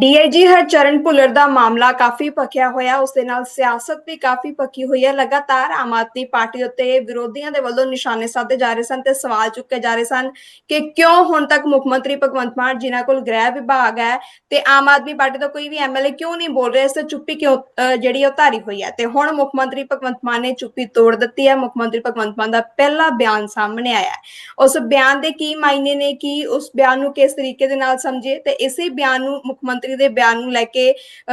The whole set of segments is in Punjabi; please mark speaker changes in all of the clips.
Speaker 1: ਡੀਆਈਜੀ ਹਰਚਰਨ ਭੁੱਲਰ ਦਾ ਮਾਮਲਾ ਕਾਫੀ ਭਖਿਆ ਹੋਇਆ। ਉਸ ਦੇ ਨਾਲ ਸਿਆਸਤ ਵੀ ਕਾਫੀ ਭਖੀ ਹੋਈ ਹੈ। ਲਗਾਤਾਰ ਆਮ ਆਦਮੀ ਪਾਰਟੀ ਉੱਤੇ ਵਿਰੋਧੀਆਂ ਦੇ ਵੱਲੋਂ ਨਿਸ਼ਾਨੇ ਸਾਧੇ ਜਾ ਰਹੇ ਸਨ ਤੇ ਸਵਾਲ ਚੁੱਕੇ ਜਾ ਰਹੇ ਸਨ ਕਿ ਕਿਉਂ ਹੁਣ ਤੱਕ ਮੁੱਖ ਮੰਤਰੀ ਭਗਵੰਤ ਮਾਨ ਜਿਨ੍ਹਾਂ ਕੋਲ ਗ੍ਰਹਿ ਵਿਭਾਗ ਹੈ ਤੇ ਆਮ ਆਦਮੀ ਪਾਰਟੀ ਦਾ ਕੋਈ ਵੀ ਐਮਐਲਏ ਕਿਉਂ ਨਹੀਂ ਬੋਲ ਰਿਹਾ? ਇਸ ਤੇ ਚੁੱਪੀ ਕਿਉਂ ਅਹ, ਜਿਹੜੀ ਉਹ ਧਾਰੀ ਹੋਈ ਹੈ। ਤੇ ਹੁਣ ਮੁੱਖ ਮੰਤਰੀ ਭਗਵੰਤ ਮਾਨ ਨੇ ਚੁੱਪੀ ਤੋੜ ਦਿੱਤੀ ਹੈ। ਮੁੱਖ ਮੰਤਰੀ ਭਗਵੰਤ ਮਾਨ ਦਾ ਪਹਿਲਾ ਬਿਆਨ ਸਾਹਮਣੇ ਆਇਆ ਉਸ ਬਿਆਨ ਦੇ ਕੀ ਮਾਇਨੇ ਨੇ ਕੀ ਉਸ ਬਿਆਨ ਨੂੰ ਕਿਸ ਤਰੀਕੇ ਦੇ ਨਾਲ ਸਮਝੇ ਤੇ ਇਸੇ ਬਿਆਨ ਨੂੰ ਮੁੱਖ ਮੰਤਰੀ ਦੇ ਬਿਆਨ ਨੂੰ ਲੈ ਕੇ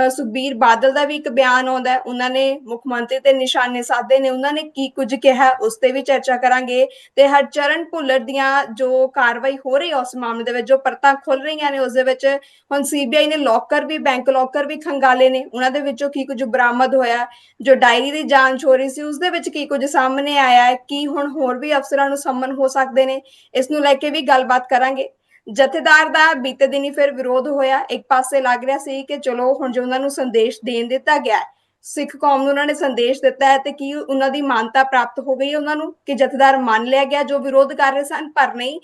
Speaker 1: ਸੁਖਬੀਰ ਬਾਦਲ ਦਾ ਵੀ ਇੱਕ ਬਿਆਨ ਆਉਂਦਾ ਉਹਨਾਂ ਨੇ ਮੁੱਖ ਮੰਤਰੀ ਤੇ ਨਿਸ਼ਾਨੇ ਸਾਧੇ ਨੇ। ਉਹਨਾਂ ਨੇ ਕੀ ਕੁਝ ਕਿਹਾ, ਉਸ ਤੇ ਵੀ ਚਰਚਾ ਕਰਾਂਗੇ। ਤੇ ਹਰਚਰਨ ਭੁੱਲਰ ਦੀਆਂ ਜੋ ਕਾਰਵਾਈ ਹੋ ਰਹੀ ਉਸ ਮਾਮਲੇ ਦੇ ਵਿੱਚ, ਜੋ ਪਰਤਾਂ ਖੁੱਲ ਰਹੀਆਂ ਨੇ, ਉਸ ਦੇ ਵਿੱਚ ਹੁਣ ਸੀਬੀਆਈ ਨੇ ਲੋਕਰ ਵੀ ਬੈਂਕ ਲੋਕਰ ਵੀ ਖੰਗਾਲੇ ਨੇ। ਉਹਨਾਂ ਦੇ ਵਿੱਚੋਂ ਕੀ ਕੁਝ ਬਰਾਮਦ ਹੋਇਆ, ਜੋ ਡਾਇਰੀ ਦੀ ਜਾਂਚ ਹੋ ਰਹੀ ਸੀ, ਉਸ ਦੇ ਵਿੱਚ ਕੀ ਕੁਝ ਸਾਹਮਣੇ ਆਇਆ ਹੈ, ਕੀ ਹੁਣ ਹੋਰ ਵੀ ਅਫਸਰਾਂ ਨੂੰ ਸੰਮਨ ਹੋ ਸਕਦੇ ਨੇ, ਇਸ ਨੂੰ ਲੈ ਕੇ ਵੀ ਗੱਲਬਾਤ ਕਰਾਂਗੇ। ਜਥੇਦਾਰ ਦਾ ਬੀਤੇ ਦਿਨੀ ਫਿਰ ਵਿਰੋਧ ਹੋਇਆ। ਇੱਕ ਪਾਸੇ ਲੱਗ ਰਿਹਾ ਸੀ ਕਿ ਚਲੋ ਹੁਣ ਜੋ ਉਹਨਾਂ ਨੂੰ ਸੰਦੇਸ਼ ਦੇਣ ਦਿੱਤਾ ਗਿਆ ਹੈ ਸਿੱਖ ਕੌਮ ਨੂੰ ਉਹਨਾਂ ਨੇ ਸੰਦੇਸ਼ ਦਿੱਤਾ ਹੈ ਤੇ ਕੀ ਉਹਨਾਂ ਦੀ ਮਾਨਤਾ ਪ੍ਰਾਪਤ ਹੋ ਗਈ ਉਹਨਾਂ ਨੂੰ, ਕਿ ਜਥੇਦਾਰ ਮੰਨ ਲਿਆ ਗਿਆ, ਜੋ ਵਿਰੋਧ ਕਰ ਰਹੇ ਸਨ, ਪਰ ਨਹੀਂ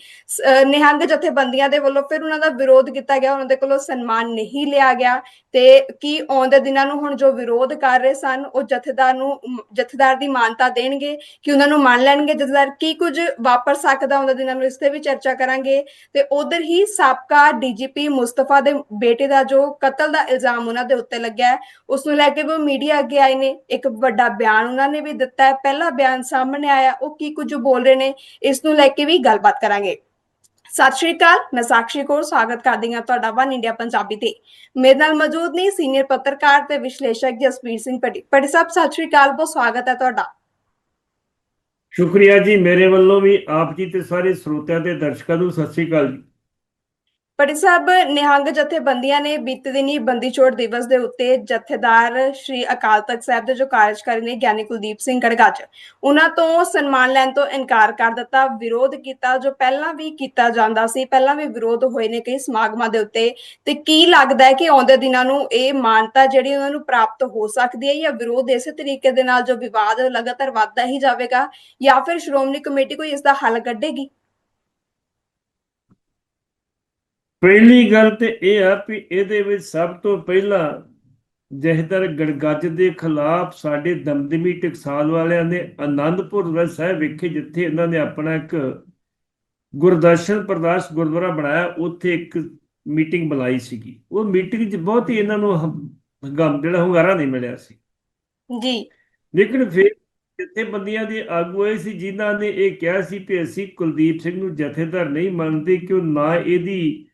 Speaker 1: ਨਿਹੰਗ ਜਥੇਬੰਦੀਆਂ ਦੇ ਵੱਲੋਂ ਫਿਰ ਉਹਨਾਂ ਦਾ ਵਿਰੋਧ ਕੀਤਾ ਗਿਆ, ਉਹਨਾਂ ਦੇ ਕੋਲੋਂ ਸਨਮਾਨ ਨਹੀਂ ਲਿਆ ਗਿਆ ਤੇ ਕੀ ਆਉਂਦੇ ਦਿਨਾਂ ਨੂੰ ਹੁਣ ਜੋ ਵਿਰੋਧ ਕਰ ਰਹੇ ਸਨ, ਉਹ ਜਥੇਦਾਰ ਨੂੰ ਜਥੇਦਾਰ ਦੀ ਮਾਨਤਾ ਦੇਣਗੇ, ਕਿ ਉਹਨਾਂ ਨੂੰ ਮੰਨ ਲੈਣਗੇ? ਜਥੇਦਾਰ ਕੀ ਕੁਝ ਵਾਪਰ ਸਕਦਾ ਆਉਂਦੇ ਦਿਨਾਂ ਨੂੰ, ਇਸ ਤੇ ਵੀ ਚਰਚਾ ਕਰਾਂਗੇ। ਤੇ ਉਧਰ ਹੀ ਸਾਬਕਾ ਡੀਜੀਪੀ ਮੁਸਤਫਾ ਦੇ ਬੇਟੇ ਦਾ ਜੋ ਕਤਲ ਦਾ ਇਲਜ਼ਾਮ ਉਹਨਾਂ ਦੇ ਉੱਤੇ ਲੱਗਿਆ ਹੈ, ਉਸ ਨੂੰ ਲੈ ਕੇ ਵੀ ਉਹ ਮੀਡੀਆ ਅੱਗੇ ਆਏ ਨੇ, ਇੱਕ ਵੱਡਾ ਬਿਆਨ ਉਹਨਾਂ ਨੇ ਵੀ ਦਿੱਤਾ ਹੈ, ਪਹਿਲਾ ਬਿਆਨ ਸਾਹਮਣੇ ਆਇਆ, ਉਹ ਕੀ ਕੁਝ ਬੋਲ ਰਹੇ ਨੇ, ਇਸ ਨੂੰ ਲੈ ਕੇ ਵੀ ਗੱਲਬਾਤ ਕਰਾਂਗੇ। ਸਤਿ ਸ਼੍ਰੀ ਅਕਾਲ, ਮੈਂ ਸਾਕਸ਼ੀ ਕੌਰ, ਸਵਾਗਤ ਕਰਦੀ ਹਾਂ ਤੁਹਾਡਾ ਵਨ ਇੰਡੀਆ ਪੰਜਾਬੀ ਤੇ। ਮੇਰੇ ਨਾਲ ਮੌਜੂਦ ਨੇ ਸੀਨੀਅਰ ਪੱਤਰਕਾਰ ਤੇ ਵਿਸ਼ਲੇਸ਼ਕ ਜਸਵੀਰ ਸਿੰਘ ਪੱਟੀ ਪੱਟੀ ਸਾਹਿਬ, ਸਤਿ ਸ਼੍ਰੀ ਅਕਾਲ, ਬਹੁਤ ਸਵਾਗਤ ਹੈ ਤੁਹਾਡਾ।
Speaker 2: ਸ਼ੁਕਰੀਆ ਜੀ, ਮੇਰੇ ਵੱਲੋਂ ਵੀ ਆਪ ਜੀ ਤੇ ਸਾਰੇ ਸਰੋਤਿਆਂ ਤੇ ਦਰਸ਼ਕਾਂ ਨੂੰ ਸਤਿ ਸ੍ਰੀ ਅਕਾਲ ਜੀ।
Speaker 1: ਪਟੀ ਸਾਹਿਬ, ਨਿਹੰਗ ਜਥੇਬੰਦੀਆਂ ਨੇ ਬੀਤੇ ਦਿਨੀ ਬੰਦੀ ਛੋੜ ਦਿਵਸ ਦੇ ਉੱਤੇ ਜਥੇਦਾਰ ਸ਼੍ਰੀ ਅਕਾਲ ਤਖਤ ਸਾਹਿਬ ਦੇ ਜੋ ਕਾਰਜਕਾਰੀ ਨੇ ਗਿਆਨੀ ਕੁਲਦੀਪ ਸਿੰਘ ਗੜਗੱਜ, ਉਹਨਾਂ ਤੋਂ ਸਨਮਾਨ ਲੈਣ ਤੋਂ ਇਨਕਾਰ ਕਰ ਦਿੱਤਾ, ਵਿਰੋਧ ਕੀਤਾ, ਜੋ ਪਹਿਲਾਂ ਵੀ ਕੀਤਾ ਜਾਂਦਾ ਸੀ, ਪਹਿਲਾਂ ਵੀ ਵਿਰੋਧ ਹੋਏ ਨੇ ਕਈ ਸਮਾਗਮਾਂ ਦੇ ਉੱਤੇ, ਤੇ ਕੀ ਲੱਗਦਾ ਹੈ ਕਿ ਆਉਂਦੇ ਦਿਨਾਂ ਨੂੰ ਇਹ ਮਾਨਤਾ ਜਿਹੜੀ ਉਹਨਾਂ ਨੂੰ ਪ੍ਰਾਪਤ ਹੋ ਸਕਦੀ ਹੈ ਜਾਂ ਵਿਰੋਧ ਇਸੇ ਤਰੀਕੇ ਦੇ ਨਾਲ ਜੋ ਵਿਵਾਦ ਲਗਾਤਾਰ ਵੱਧਦਾ ਹੀ ਜਾਵੇਗਾ ਜਾਂ ਫਿਰ ਸ਼੍ਰੋਮਣੀ ਕਮੇਟੀ ਕੋਈ ਇਸ ਦਾ ਹੱਲ ਕੱਢੇਗੀ?
Speaker 2: ਪਹਿਲੀ ਗੱਲ ਤੇ ਇਹ ਆ ਵੀ ਇਹਦੇ ਵਿੱਚ ਸਭ ਤੋਂ ਪਹਿਲਾਂ ਜਹਦਰ ਗੜਗੱਜ ਦੇ ਖਿਲਾਫ ਸਾਡੇ ਦਮਦਮੀ ਟਕਸਾਲ ਵਾਲਿਆਂ ਨੇ ਆਨੰਦਪੁਰ ਸਾਹਿਬ ਵਿਖੇ ਜਿੱਥੇ ਇਹਨਾਂ ਨੇ ਆਪਣਾ ਇੱਕ ਗੁਰਦਰਸ਼ਨ ਪ੍ਰਦਾਸ ਗੁਰਦੁਆਰਾ ਬਣਾਇਆ ਉੱਥੇ ਇੱਕ ਮੀਟਿੰਗ ਬੁਲਾਈ ਸੀਗੀ। ਉਹ ਮੀਟਿੰਗ 'ਚ ਬਹੁਤ ਹੀ ਇਹਨਾਂ ਨੂੰ ਹੰਗਾਮ ਜਿਹੜਾ ਹੁੰਗਾਰਾ ਨਹੀਂ ਮਿਲਿਆ ਸੀ।
Speaker 1: ਜੀ।
Speaker 2: ਲੇਕਿਨ ਫਿਰ ਜਥੇਬੰਦੀਆਂ ਦੇ ਆਗੂ ਇਹ ਸੀ ਜਿਨ੍ਹਾਂ ਨੇ ਇਹ ਕਿਹਾ ਸੀ ਕਿ ਅਸੀਂ ਕੁਲਦੀਪ ਸਿੰਘ ਨੂੰ ਜਥੇਦਾਰ ਨਹੀਂ ਮੰਨਦੇ ਕਿ ਨਾ ਇਹਦੀ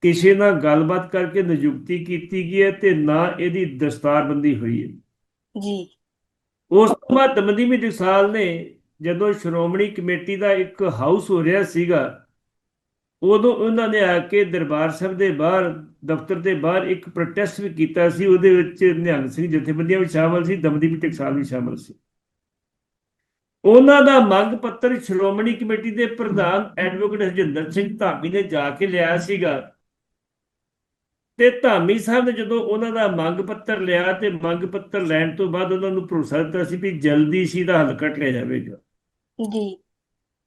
Speaker 2: ਕਿਸੇ ਨਾਲ ਗੱਲਬਾਤ ਕਰਕੇ ਨਿਯੁਕਤੀ ਕੀਤੀ ਗਈ ਹੈ ਤੇ ਨਾ ਇਹਦੀ ਦਸਤਾਰਬੰਦੀ ਹੋਈ ਹੈ।
Speaker 1: ਜੀ।
Speaker 2: ਉਸ ਤੋਂ ਬਾਅਦ ਦਮਦਮੀ ਟਕਸਾਲ ਨੇ ਜਦੋਂ ਸ਼੍ਰੋਮਣੀ ਕਮੇਟੀ ਦਾ ਇੱਕ ਹਾਊਸ ਹੋ ਰਿਹਾ ਸੀਗਾ ਉਦੋਂ ਉਹਨਾਂ ਨੇ ਆ ਕੇ ਦਰਬਾਰ ਸਾਹਿਬ ਦੇ ਬਾਹਰ ਦਫ਼ਤਰ ਦੇ ਬਾਹਰ ਇੱਕ ਪ੍ਰੋਟੈਸਟ ਵੀ ਕੀਤਾ ਸੀ ਉਹਦੇ ਵਿੱਚ ਨਿਹੰਗ ਸਿੰਘ ਜਥੇਬੰਦੀਆਂ ਵੀ ਸ਼ਾਮਲ ਸੀ ਦਮਦਮੀ ਟਕਸਾਲ ਵੀ ਸ਼ਾਮਲ ਸੀ। ਉਹਨਾਂ ਦਾ ਮੰਗ ਪੱਤਰ ਸ਼੍ਰੋਮਣੀ ਕਮੇਟੀ ਦੇ ਪ੍ਰਧਾਨ ਐਡਵੋਕੇਟ ਹਰਜਿੰਦਰ ਸਿੰਘ ਧਾਮੀ ਨੇ ਜਾ ਕੇ ਲਿਆ ਸੀਗਾ। ਤੇ ਧਾਮੀ ਸਾਹਿਬ ਨੇ ਜਦੋਂ ਉਹਨਾਂ ਦਾ ਮੰਗ ਪੱਤਰ ਲਿਆ ਤੇ ਮੰਗ ਪੱਤਰ ਲੈਣ ਤੋਂ ਬਾਅਦ ਉਹਨਾਂ ਨੂੰ ਭਰੋਸਾ ਦਿੱਤਾ ਸੀ ਵੀ ਜਲਦੀ ਸੀ ਦਾ ਹੱਲ ਕੱਢ ਲਿਆ ਜਾਵੇਗਾ।
Speaker 1: ਜੀ।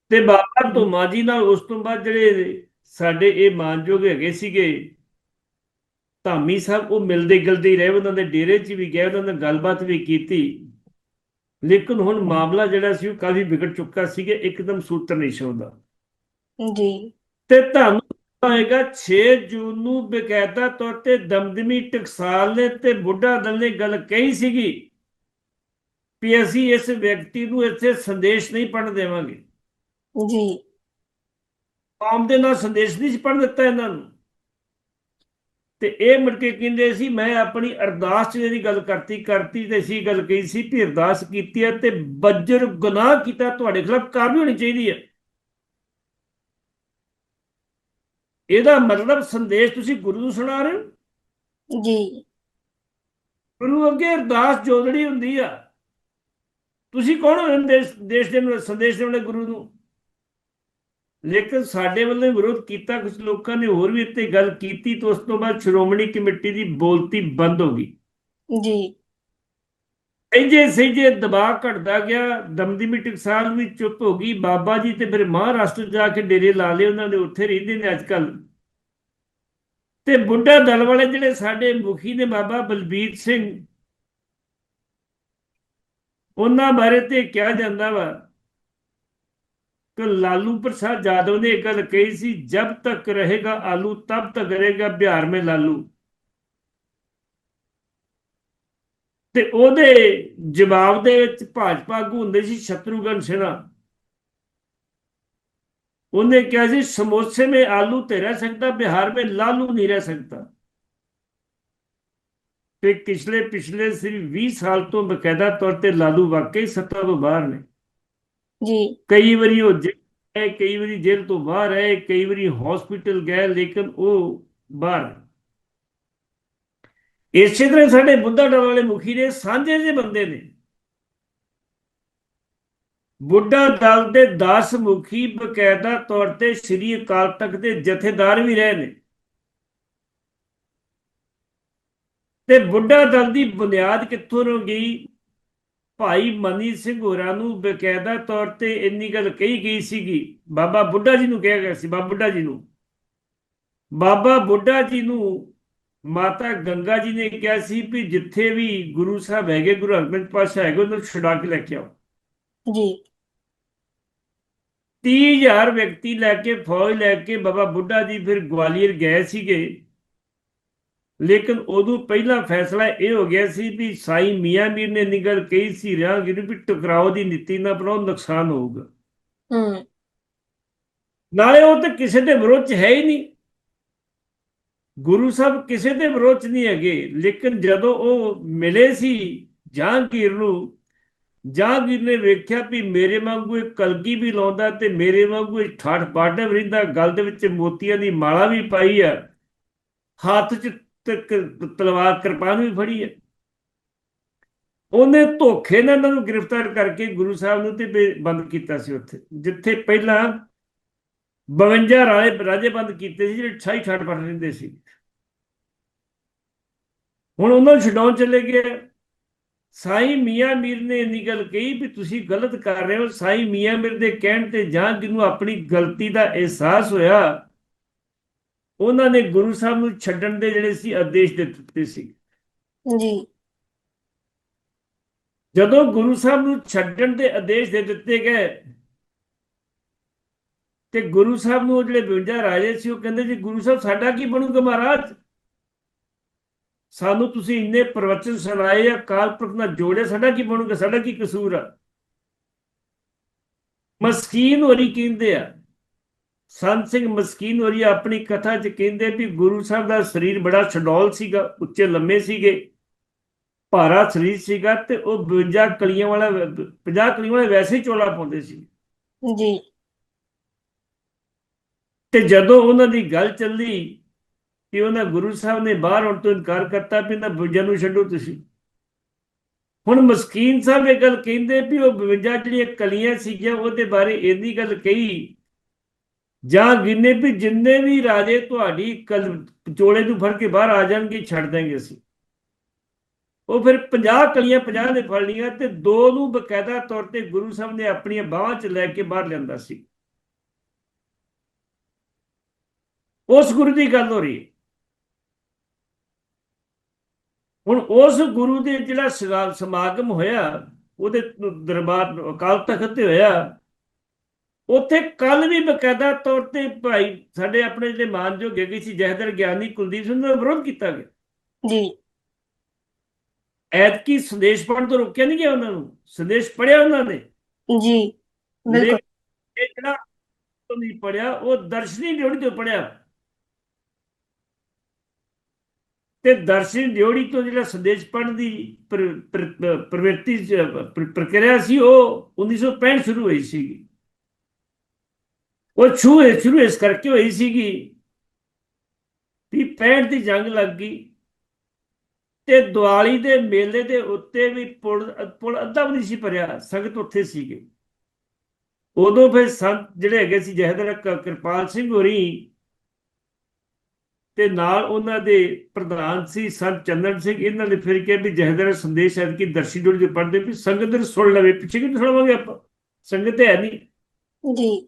Speaker 2: ਤੇ ਬਾਬਾ ਧੁਮਾ ਜੀ ਨਾਲ ਉਸ ਤੋਂ ਬਾਅਦ ਜਿਹੜੇ ਸਾਡੇ ਇਹ ਮਾਨਯੋਗ ਹੈਗੇ ਸੀਗੇ ਧਾਮੀ ਸਾਹਿਬ ਉਹ ਮਿਲਦੇ ਗਿਲਦੇ ਰਹੇ ਉਹਨਾਂ ਦੇ ਡੇਰੇ 'ਚ ਵੀ ਗਏ ਉਹਨਾਂ ਨਾਲ ਗੱਲਬਾਤ ਵੀ ਕੀਤੀ। ਲੇਕਿਨ ਹੁਣ ਮਾਮਲਾ ਜਿਹੜਾ ਸੀ ਉਹ ਕਾਫੀ ਵਿਗੜ ਚੁੱਕਾ ਸੀਗਾ ਇੱਕਦਮ ਸੂਤਰ ਨਹੀਂ ਸ਼ੋਂਦਾ
Speaker 1: ਜੀ।
Speaker 2: ਤੇ ਪਤਾ ਹੋਏਗਾ 6 ਜੂਨ ਨੂੰ ਬਕਾਇਦਾ ਤੌਰ ਤੇ ਦਮਦਮੀ ਟਕਸਾਲ ਨੇ ਤੇ ਬੁੱਢਾ ਦਲ ਨੇ ਗੱਲ ਕਹੀ ਸੀਗੀ ਵੀ ਅਸੀਂ ਇਸ ਵਿਅਕਤੀ ਨੂੰ ਇੱਥੇ ਸੰਦੇਸ਼ ਨਹੀਂ ਪੜਨ ਦੇਵਾਂਗੇ।
Speaker 1: ਜੀ।
Speaker 2: ਕੌਮ ਦੇ ਨਾਲ ਸੰਦੇਸ਼ ਨਹੀਂ ਪੜਨ ਦਿੱਤਾ ਇਹਨਾਂ ਨੂੰ। ਤੇ ਇਹ ਮੁੜ ਕੇ ਕਹਿੰਦੇ ਸੀ ਮੈਂ ਆਪਣੀ ਅਰਦਾਸ 'ਚ ਜਿਹੜੀ ਗੱਲ ਕਰਤੀ ਕਰਤੀ ਤੇ ਸੀ ਗੱਲ ਕਹੀ ਸੀ ਵੀ ਅਰਦਾਸ ਕੀਤੀ ਹੈ ਤੇ ਬੱਜਰ ਗੁਨਾਹ ਕੀਤਾ ਤੁਹਾਡੇ ਖਿਲਾਫ ਕਾਰਵਾਈ ਹੋਣੀ ਚਾਹੀਦੀ ਹੈ। ਇਹਦਾ ਮਤਲਬ ਸੰਦੇਸ਼ ਤੁਸੀਂ ਗੁਰੂ ਨੂੰ ਸੁਣਾ ਰਹੇ ਹੋ?
Speaker 1: ਜੀ।
Speaker 2: ਗੁਰੂ ਅੱਗੇ ਅਰਦਾਸ ਜੋਦੜੀ ਹੁੰਦੀ ਆ। ਤੁਸੀਂ ਕੌਣ ਹੋ ਦੇਸ਼ ਦੇ ਸੰਦੇਸ਼ ਦੇਣ ਵਾਲੇ ਗੁਰੂ ਨੂੰ? ਲੇਕਿਨ ਸਾਡੇ ਵੱਲੋਂ ਵਿਰੋਧ ਕੀਤਾ ਕੁਝ ਲੋਕਾਂ ਨੇ ਹੋਰ ਵੀ ਇੱਥੇ ਗੱਲ ਕੀਤੀ ਤਾਂ ਉਸ ਤੋਂ ਬਾਅਦ ਸ਼੍ਰੋਮਣੀ ਕਮੇਟੀ ਦੀ ਬੋਲਤੀ ਬੰਦ ਹੋ ਗਈ।
Speaker 1: ਜੀ।
Speaker 2: ਇੰਜੇ ਸਿਜੇ ਦਬਾਅ ਘਟਦਾ ਗਿਆ ਦਮਦਮੀ ਟਕਸਾਲ ਵੀ ਚੁੱਪ ਹੋ ਗਈ। ਬਾਬਾ ਜੀ ਤੇ ਫਿਰ ਮਹਾਰਾਸ਼ਟਰ ਜਾ ਕੇ ਡੇਰੇ ਲਾ ਲਏ ਉਹਨਾਂ ਦੇ, ਉੱਥੇ ਰਹਿੰਦੇ ਨੇ ਅੱਜ ਕੱਲ ਤੇ ਬੁੱਢਾ ਦਲ ਵਾਲੇ ਜਿਹੜੇ ਸਾਡੇ ਮੁਖੀ ਨੇ ਬਾਬਾ ਬਲਬੀਰ ਸਿੰਘ, ਉਹਨਾਂ ਬਾਰੇ ਤੇ ਕਿਹਾ ਜਾਂਦਾ ਵਾ ਕਿ ਲਾਲੂ ਪ੍ਰਸਾਦ ਯਾਦਵ ਨੇ ਇਹ ਗੱਲ ਕਹੀ ਸੀ, ਜਬ ਤੱਕ ਰਹੇਗਾ ਆਲੂ, ਤਬ ਤੱਕ ਰਹੇਗਾ ਬਿਹਾਰ ਮੇ ਲਾਲੂ। ਤੇ ਉਹਦੇ ਜਵਾਬ ਦੇ ਵਿੱਚ ਭਾਜਪਾ ਆਗੂ ਹੁੰਦੇ ਸੀ ਸ਼ਤਰੂਗਨ ਸਿਨਾ। ਉਹਨੇ ਕਿਹਾ ਸੀ ਸਮੋਸੇ ਮੇ ਆਲੂ ਤੇ ਰਹਿ ਸਕਦਾ ਬਿਹਾਰ ਮੇ ਲਾਲੂ ਨਹੀਂ ਰਹਿ ਸਕਦਾ। ਤੇ ਪਿਛਲੇ ਪਿਛਲੇ ਸਿਰਫ 20 ਸਾਲ ਤੋਂ ਬਕਾਇਦਾ ਤੌਰ ਤੇ ਲਾਲੂ ਵਾਕਈ ਸੱਤਾ ਤੋਂ ਬਾਹਰ ਨੇ।
Speaker 1: ਜੀ।
Speaker 2: ਕਈ ਵਾਰੀ ਉਹ ਕਈ ਵਾਰੀ ਜੇਲ੍ਹ ਤੋਂ ਬਾਹਰ ਹੈ ਕਈ ਵਾਰੀ ਹਸਪੀਟਲ ਗਏ ਲੇਕਿਨ ਉਹ ਬਾਹਰ ਇਸੇ ਤਰ੍ਹਾਂ ਸਾਡੇ ਬੁੱਢਾ ਡਰ ਵਾਲੇ ਮੁਖੀ ਨੇ, ਸਾਂਝੇ ਜਿਹੇ ਬੰਦੇ ਨੇ। ਬੁੱਢਾ ਦਲ ਦੇ 10 ਮੁਖੀ ਬਕਾਇਦਾ ਤੌਰ ਤੇ ਸ੍ਰੀ ਅਕਾਲ ਤਖਤ ਦੇ ਜਥੇਦਾਰ ਵੀ ਰਹੇ ਨੇ। ਤੇ ਬੁੱਢਾ ਦਲ ਦੀ ਬੁਨਿਆਦ ਕਿੱਥੋਂ ਨੂੰ ਗਈ? ਭਾਈ ਮਨੀ ਸਿੰਘ ਹੋਰਾਂ ਨੂੰ ਬਕਾਇਦਾ ਤੌਰ ਤੇ ਇੰਨੀ ਗੱਲ ਕਹੀ ਗਈ ਸੀਗੀ। ਬਾਬਾ ਬੁੱਢਾ ਜੀ ਨੂੰ ਕਿਹਾ ਗਿਆ ਸੀ, ਬਾਬਾ ਬੁੱਢਾ ਜੀ ਨੂੰ। ਬਾਬਾ ਬੁੱਢਾ ਜੀ ਨੂੰ ਮਾਤਾ ਗੰਗਾ ਜੀ ਨੇ ਕਿਹਾ ਸੀ ਵੀ ਜਿੱਥੇ ਵੀ ਗੁਰੂ ਸਾਹਿਬ ਹੈਗੇ ਗੁਰੂ ਹਰਗੋਬਿੰਦ ਪਾਤਸ਼ਾਹ ਹੈਗੇ ਉਹਨਾਂ ਨੂੰ ਛੁਡਾ ਕੇ ਲੈ ਕੇ ਆਓ।
Speaker 1: ਜੀ।
Speaker 2: 30000 ਵਿਅਕਤੀ ਲੈ ਕੇ ਫੌਜ ਲੈ ਕੇ ਬਾਬਾ ਬੁੱਢਾ ਜੀ ਫਿਰ ਗਵਾਲੀਅਰ ਗਏ ਸੀਗੇ। ਲੇਕਿਨ ਉਦੋਂ ਪਹਿਲਾ ਫੈਸਲਾ ਇਹ ਹੋ ਗਿਆ ਸੀ ਵੀ ਸਾਈ ਮੀਆਂ ਮੀਰ ਨੇ ਨਿਗਲ ਕਹੀ ਸੀ ਰਾਹਗੀਰ ਵੀ ਟਕਰਾਓ ਦੀ ਨੀਤੀ ਨਾ ਬਣਾਓ ਨੁਕਸਾਨ ਹੋਊਗਾ।
Speaker 1: ਹੂੰ।
Speaker 2: ਨਾਲੇ ਉਹ ਤਾਂ ਕਿਸੇ ਦੇ ਵਿਰੋਧ ਚ ਹੈ ਹੀ ਨਹੀਂ। ਗੁਰੂ ਸਾਹਿਬ ਕਿਸੇ ਦੇ ਵਿਰੋਧ ਨਹੀਂ ਹੈਗੇ, ਲੇਕਿਨ ਜਦੋਂ ਉਹ ਮਿਲੇ ਸੀ ਜਹਾਂਗੀਰ ਨੂੰ, ਜਹਾਂਗੀਰ ਨੇ ਵੇਖਿਆ ਵੀ ਮੇਰੇ ਵਾਂਗੂ ਇੱਕ ਕਲਗੀ ਵੀ ਲਾਉਂਦਾ ਤੇ ਮੇਰੇ ਵਾਂਗੂ ਇੱਕ ਠਾਠ ਪਾਟਾ ਵੀ ਗਲ ਦੇ ਵਿੱਚ ਮੋਤੀਆਂ ਦੀ ਮਾਲਾ ਵੀ ਪਾਈ ਹੈ ਹੱਥ 'ਚ ਤਲਵਾਰ ਕਿਰਪਾਨ ਵੀ ਫੜੀ ਹੈ ਉਹਨੇ ਧੋਖੇ ਨਾਲ ਇਹਨਾਂ ਨੂੰ ਗ੍ਰਿਫਤਾਰ ਕਰਕੇ ਗੁਰੂ ਸਾਹਿਬ ਨੂੰ ਤੇ ਬੰਦ ਕੀਤਾ ਸੀ ਉੱਥੇ, ਜਿੱਥੇ ਪਹਿਲਾਂ 52 ਰਾਜੇ ਰਾਜੇ ਬੰਦ ਕੀਤੇ ਸੀ ਜਿਹੜੇ ਛਾਈ ਠਾਠ ਪਰ ਰਹਿੰਦੇ ਸੀ। ਹੁਣ ਉਹਨਾਂ ਨੂੰ ਛਡਾਉਣ ਚਲੇ ਗਏ। ਸਾਈ ਮੀਆਂ ਮੀਰ ਨੇ ਇੰਨੀ ਗੱਲ ਕਹੀ ਵੀ ਤੁਸੀਂ ਗਲਤ ਕਰ ਰਹੇ ਹੋ। ਸਾਈ ਮੀਆਂ ਮੀਰ ਦੇ ਕਹਿਣ ਤੇ ਜਾਂ ਜਿਹਨੂੰ ਆਪਣੀ ਗਲਤੀ ਦਾ ਅਹਿਸਾਸ ਹੋਇਆ ਉਹਨਾਂ ਨੇ ਗੁਰੂ ਸਾਹਿਬ ਨੂੰ ਛੱਡਣ ਦੇ ਜਿਹੜੇ ਸੀ ਆਦੇਸ਼ ਦੇ ਦਿੱਤੇ ਸੀ।
Speaker 1: ਜੀ।
Speaker 2: ਜਦੋਂ ਗੁਰੂ ਸਾਹਿਬ ਨੂੰ ਛੱਡਣ ਦੇ ਆਦੇਸ਼ ਦੇ ਦਿੱਤੇ ਗਏ ਤੇ ਗੁਰੂ ਸਾਹਿਬ ਨੂੰ ਉਹ ਜਿਹੜੇ 52 ਰਾਜੇ ਸੀ, ਉਹ ਕਹਿੰਦੇ ਜੀ, ਗੁਰੂ ਸਾਹਿਬ ਸਾਡਾ ਕੀ ਬਣੂਗਾ ਮਹਾਰਾਜ? ਸਾਨੂੰ ਤੁਸੀਂ ਇੰਨੇ ਪ੍ਰਵਚਨ ਸੁਣਾਏ ਆ ਕਾਲ ਨਾਲ ਜੋੜੇ, ਸਾਡਾ ਕੀ ਬਣੂਗਾ? ਸਾਡਾ ਕੀ ਕਸੂਰ ਆ? ਮਸਕੀਨ ਹੋਰੀ ਕਹਿੰਦੇ ਆ, ਸੰਤ ਸਿੰਘ ਮਸਕੀਨ ਹੋਰੀ ਆਪਣੀ ਕਥਾ 'ਚ ਕਹਿੰਦੇ ਵੀ ਗੁਰੂ ਸਾਹਿਬ ਦਾ ਸਰੀਰ ਬੜਾ ਛਡੌਲ ਸੀਗਾ, ਉੱਚੇ ਲੰਮੇ ਸੀਗੇ, ਭਾਰਾ ਸਰੀਰ ਸੀਗਾ ਤੇ ਉਹ 52 ਕਲੀਆਂ ਵਾਲਾ 50 ਕਲੀਆਂ ਵਾਲਾ ਵੈਸੇ ਹੀ ਚੋਲਾ ਪਾਉਂਦੇ ਸੀ।
Speaker 1: ਜੀ।
Speaker 2: ਤੇ ਜਦੋਂ ਉਹਨਾਂ ਦੀ ਗੱਲ ਚੱਲੀ ਕਿ ਉਹਨਾਂ ਗੁਰੂ ਸਾਹਿਬ ਨੇ ਬਾਹਰ ਆਉਣ ਤੋਂ ਇਨਕਾਰ ਕਰਤਾ ਵੀ ਇਹਨਾਂ 52 ਨੂੰ ਛੱਡੋ ਤੁਸੀਂ। ਹੁਣ ਮਸਕੀਨ ਸਾਹਿਬ ਇਹ ਗੱਲ ਕਹਿੰਦੇ ਵੀ ਉਹ 52 ਜਿਹੜੀਆਂ ਕਲੀਆਂ ਸੀਗੀਆਂ ਉਹਦੇ ਬਾਰੇ ਇੰਨੀ ਗੱਲ ਕਹੀ। ਜਾਂ ਗਿੰਨੇ ਵੀ ਜਿੰਨੇ ਵੀ ਰਾਜੇ ਤੁਹਾਡੀ ਕਲ ਚੋਲੇ ਨੂੰ ਫੜ ਕੇ ਬਾਹਰ ਆ ਜਾਣਗੇ, ਛੱਡ ਦਾਂਗੇ ਅਸੀਂ। ਉਹ ਫਿਰ 50 ਕਲੀਆਂ 50 ਨੇ ਫੜ ਲੀਆਂ ਤੇ ਦੋ ਨੂੰ ਬਕਾਇਦਾ ਤੌਰ ਤੇ ਗੁਰੂ ਸਾਹਿਬ ਨੇ ਆਪਣੀਆਂ ਬਾਹਾਂ 'ਚ ਲੈ ਕੇ ਬਾਹਰ ਲਿਆਂਦਾ ਸੀ। ਉਸ ਗੁਰੂ ਦੀ ਗੱਲ ਹੋ ਰਹੀ ਹੈ। ਹੁਣ ਉਸ ਗੁਰੂ ਦੇ ਜਿਹੜਾ ਸਗਾ- ਸਮਾਗਮ ਹੋਇਆ ਉਹਦੇ ਦਰਬਾਰ ਅਕਾਲ ਤਖਤ ਤੇ ਹੋਇਆ ਉੱਥੇ ਕੱਲ ਵੀ ਬਕਾਇਦਾ ਤੌਰ ਤੇ ਭਾਈ ਸਾਡੇ ਆਪਣੇ ਜਿਹੜੇ ਮਾਨਯੋਗ ਹੈਗੇ ਸੀ ਜਹਦਰ ਗਿਆਨੀ ਕੁਲਦੀਪ ਸਿੰਘ ਦਾ ਵਿਰੋਧ ਕੀਤਾ ਗਿਆ।
Speaker 1: ਜੀ।
Speaker 2: ਐਤਕੀ ਸੰਦੇਸ਼ ਪੜ੍ਹਨ ਤੋਂ ਰੋਕਿਆ ਨਹੀਂ ਗਿਆ ਉਹਨਾਂ ਨੂੰ? ਸੰਦੇਸ਼ ਪੜਿਆ ਉਹਨਾਂ ਨੇ?
Speaker 1: ਜੀ ਬਿਲਕੁਲ।
Speaker 2: ਇਹ ਜਿਹੜਾ ਤੋਂ ਨਹੀਂ ਪੜਿਆ ਉਹ ਦਰਸ਼ਨੀ ਡਿਉੜੀ ਤੋਂ ਪੜਿਆ ਤੇ ਦਰਸ਼ਨ ਡਿਉੜੀ ਤੋਂ ਜਿਹੜਾ ਸੰਦੇਸ਼ ਪੜ੍ਹਨ ਦੀ ਪ੍ਰਵਿਰਤੀ ਪ੍ਰਕਿਰਿਆ ਸੀ, ਉਹ 1965 ਸ਼ੁਰੂ ਹੋਈ ਸੀਗੀ। ਉਹ ਸ਼ੁਰੂ ਸ਼ੁਰੂ ਇਸ ਕਰਕੇ ਹੋਈ ਸੀਗੀ ਵੀ 65 ਦੀ ਜੰਗ ਲੱਗ ਗਈ ਤੇ ਦੀਵਾਲੀ ਦੇ ਮੇਲੇ ਦੇ ਉੱਤੇ ਵੀ ਪੁਲ ਪੁਲ ਅੱਧਾ ਵੀ ਨਹੀਂ ਸੀ ਭਰਿਆ, ਸੰਗਤ ਉੱਥੇ ਸੀਗੇ। ਉਦੋਂ ਫਿਰ ਸੰਤ ਜਿਹੜੇ ਹੈਗੇ ਸੀ ਜਹਦਰ ਕਿਰਪਾਲ ਸਿੰਘ ਹੋਰੀ ਤੇ ਨਾਲ ਉਹਨਾਂ ਦੇ ਪ੍ਰਧਾਨ ਸੀ ਸੰਤ ਚੰਦਨ ਸਿੰਘ ਇਹਨਾਂ ਨੇ ਫਿਰ ਕਿਹਾ ਵੀ ਜਹਦਰ ਸੰਦੇਸ਼ ਹੈ ਕਿ ਦਰਸ਼ੀ ਜੁੜ ਦੇ ਪੜਦੇ ਵੀ ਸੰਗਤ ਨੇ ਸੁਣ ਲਵੇ ਪਿੱਛੇ ਕਿ ਸੁਣਾਵਾਂਗੇ ਆਪਾਂ? ਸੰਗਤ ਹੈ ਨਹੀਂ।
Speaker 1: ਜੀ।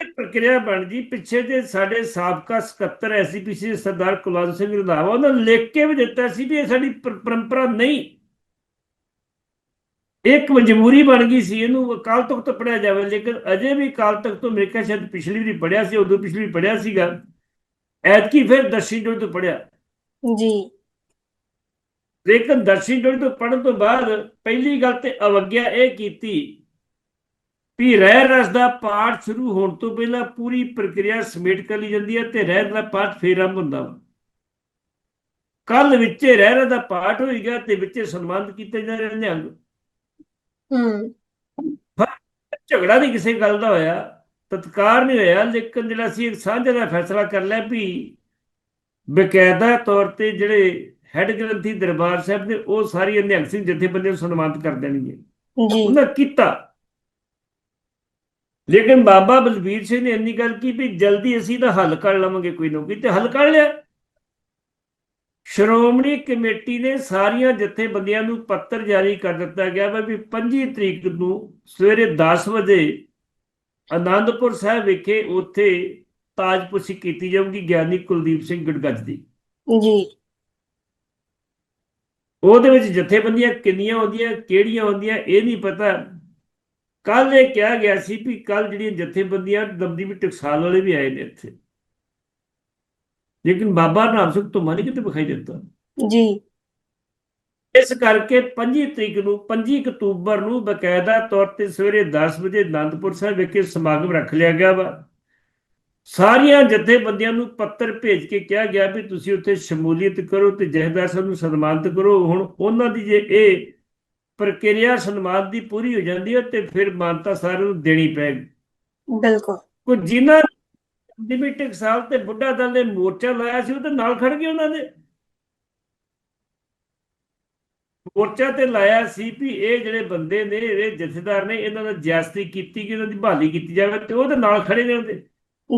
Speaker 2: ਇਹ ਪ੍ਰਕਿਰਿਆ ਬਣ ਜੀ ਪਿੱਛੇ ਜੇ ਸਾਡੇ ਸਾਬਕਾ ਸਕੱਤਰ ਐਸਜੀਪੀਸੀ ਸਰਦਾਰ ਕੁਲਵੰਤ ਸਿੰਘ ਰੰਧਾਵਾ ਉਹਨਾਂ ਨੇ ਲਿਖ ਕੇ ਵੀ ਦਿੱਤਾ ਸੀ ਵੀ ਇਹ ਸਾਡੀ ਪਰ- ਪਰੰਪਰਾ ਨਹੀਂ। ਇੱਕ ਮਜਬੂਰੀ ਬਣ ਗਈ ਸੀ ਇਹਨੂੰ ਅਕਾਲ ਤਖਤ ਤੋਂ ਪੜਿਆ ਜਾਵੇ ਲੇਕਿਨ ਅਜੇ ਵੀ ਅਕਾਲ ਤਖਤ ਤੋਂ ਮੇਰੇ ਖਿਆਲ ਸ਼ਾਇਦ ਪਿਛਲੀ ਵਾਰੀ ਪੜਿਆ ਸੀ ਉਦੋਂ ਪਿਛਲੀ ਵਾਰੀ ਪੜਿਆ ਸੀਗਾ। ਐਤਕੀ ਫਿਰ ਦਰਸ਼ੀ ਜੋੜ ਤੋਂ ਪੜਿਆ
Speaker 1: ਜੀ।
Speaker 2: ਲੇਕਿਨ ਦਰਸ਼ੀ ਜੋੜ ਤੋਂ ਪੜਨ ਤੋਂ ਬਾਅਦ ਪਹਿਲੀ ਗੱਲ ਤੇ ਅਵਗਿਆ ਇਹ ਕੀਤੀ ਵੀ ਰਹਿ ਰਸ ਦਾ ਪਾਠ ਸ਼ੁਰੂ ਹੋਣ ਤੋਂ ਪਹਿਲਾਂ ਪੂਰੀ ਪ੍ਰਕਿਰਿਆ ਸਮੇਟ ਕਰ ਲਈ ਜਾਂਦੀ ਹੈ ਤੇ ਰਹਿ ਦਾ ਪਾਠ ਫੇਰ ਆਰੰਭ ਹੁੰਦਾ ਵਾ। ਕੱਲ ਵਿੱਚੇ ਰਹਿ ਰਸ ਦਾ ਪਾਠ ਹੋਏਗਾ ਤੇ ਵਿੱਚੇ ਸਨਮਾਨਿਤ ਕੀਤੇ ਜਾ ਰਹੇ ਨਿਹੰਗ
Speaker 1: ਹੂੰ।
Speaker 2: ਝਗੜਾ ਨਹੀਂ ਕਿਸੇ ਗੱਲ ਦਾ ਹੋਇਆ। ਤਤਕਾਰ ਨਹੀਂ ਹੋਇਆ ਲੇਕਿਨ ਜਿਹੜਾ ਸੀ ਇੱਕ ਸਾਂਝਾ ਦਾ ਫੈਸਲਾ ਕਰ ਲਿਆ ਵੀ ਬਕਾਇਦਾ ਤੌਰ ਤੇ ਜਿਹੜੇ ਹੈੱਡ ਗ੍ਰੰਥੀ ਦਰਬਾਰ ਸਾਹਿਬ ਦੇ ਉਹ ਸਾਰੀ ਨਿਹੰਗ ਸਿੰਘ ਜਥੇਬੰਦੀਆਂ ਨੂੰ ਸਨਮਾਨਿਤ ਕਰ ਦੇਣਗੇ।
Speaker 1: ਜੀ।
Speaker 2: ਉਹਨਾਂ ਕੀਤਾ। ਲੇਕਿਨ ਬਾਬਾ ਬਲਬੀਰ ਸਿੰਘ ਨੇ ਇੰਨੀ ਗੱਲ ਕੀ ਵੀ ਜਲਦੀ ਅਸੀਂ ਤਾਂ ਹੱਲ ਕਰ ਲਵਾਂਗੇ ਕੋਈ ਨਾ ਕੋਈ ਤੇ ਹੱਲ ਕਰ ਲਿਆ। ਸ਼੍ਰੋਮਣੀ ਕਮੇਟੀ ਨੇ ਸਾਰੀਆਂ ਜਥੇਬੰਦੀਆਂ ਨੂੰ ਪੱਤਰ ਜਾਰੀ ਕਰ ਦਿੱਤਾ ਗਿਆ ਵੀ 25 ਤਰੀਕ ਨੂੰ ਸਵੇਰੇ 10 ਵਜੇ ਆਨੰਦਪੁਰ ਸਾਹਿਬ ਵਿਖੇ ਉੱਥੇ ਤਾਜਪੁਸ਼ੀ ਕੀਤੀ ਜਾਊਗੀ ਗਿਆਨੀ ਕੁਲਦੀਪ ਸਿੰਘ ਗੜਗੱਜ ਦੀ।
Speaker 1: ਜੀ।
Speaker 2: ਉਹਦੇ ਵਿੱਚ ਜਥੇਬੰਦੀਆਂ ਕਿੰਨੀਆਂ ਹੁੰਦੀਆਂ ਕਿਹੜੀਆਂ ਹੁੰਦੀਆਂ ਇਹ ਨਹੀਂ ਪਤਾ। ਕੱਲ ਇਹ ਕਿਹਾ ਗਿਆ ਸੀ ਵੀ ਕੱਲ ਜਿਹੜੀਆਂ ਜਥੇਬੰਦੀਆਂ ਦਮਦਮੀ ਟਕਸਾਲ ਵਾਲੇ ਵੀ ਆਏ ਨੇ ਇੱਥੇ। ਲੇਕਿਨ ਬਾਬਾ ਨਾਮ ਸਿੰਘ ਤੋਂ ਨਹੀਂ ਕਿਤੇ ਵਿਖਾਈ ਦਿੱਤਾ।
Speaker 1: ਜੀ।
Speaker 2: ਇਸ ਕਰਕੇ 25 ਤਰੀਕ ਨੂੰ 25 ਅਕਤੂਬਰ ਨੂੰ ਬਕਾਇਦਾ ਤੌਰ ਤੇ ਸਵੇਰੇ 10 ਵਜੇ ਆਨੰਦਪੁਰ ਸਾਹਿਬ ਵਿਖੇ ਸਮਾਗਮ ਰੱਖ ਲਿਆ ਗਿਆ ਵਾ। ਸਾਰੀਆਂ ਜਥੇਬੰਦੀਆਂ ਨੂੰ ਪੱਤਰ ਭੇਜ ਕੇ ਕਿਹਾ ਗਿਆ ਵੀ ਤੁਸੀਂ ਉੱਥੇ ਸ਼ਮੂਲੀਅਤ ਕਰੋ ਤੇ ਜਥੇਦਾਰ ਸਾਹਿਬ ਨੂੰ ਸਨਮਾਨਿਤ ਕਰੋ। ਹੁਣ ਉਹਨਾਂ ਦੀ ਜੇ ਇਹ ਪ੍ਰਕਿਰਿਆ ਸਨਮਾਨ ਦੀ ਪੂਰੀ ਹੋ ਜਾਂਦੀ ਹੈ ਤੇ ਫਿਰ ਮਾਨਤਾ ਸਾਰਿਆਂ ਨੂੰ ਦੇਣੀ ਪੈਗੀ
Speaker 1: ਬਿਲਕੁਲ।
Speaker 2: ਕੋਈ ਜਿਨ੍ਹਾਂ ਡਿਮਿਟਿਕ ਸਾਲ ਤੇ ਬੁੱਢਾ ਦਲ ਨੇ ਮੋਰਚਾ ਲਾਇਆ ਸੀ ਉਹ ਤੇ ਨਾਲ ਖੜ ਗਏ ਉਹਨਾਂ ਦੇ। ਮੋਰਚਾ ਤੇ ਲਾਇਆ ਸੀ ਵੀ ਇਹ ਜਿਹੜੇ ਬੰਦੇ ਨੇ ਇਹ ਜਥੇਦਾਰ ਨੇ ਇਹਨਾਂ ਦਾ ਜਿਆਸਤੀ ਕੀਤੀ ਕਿ ਇਹਨਾਂ ਦੀ ਬਹਾਲੀ ਕੀਤੀ ਜਾਵੇ ਤੇ ਉਹਦੇ ਨਾਲ ਖੜੇ ਨੇ ਉਹਦੇ।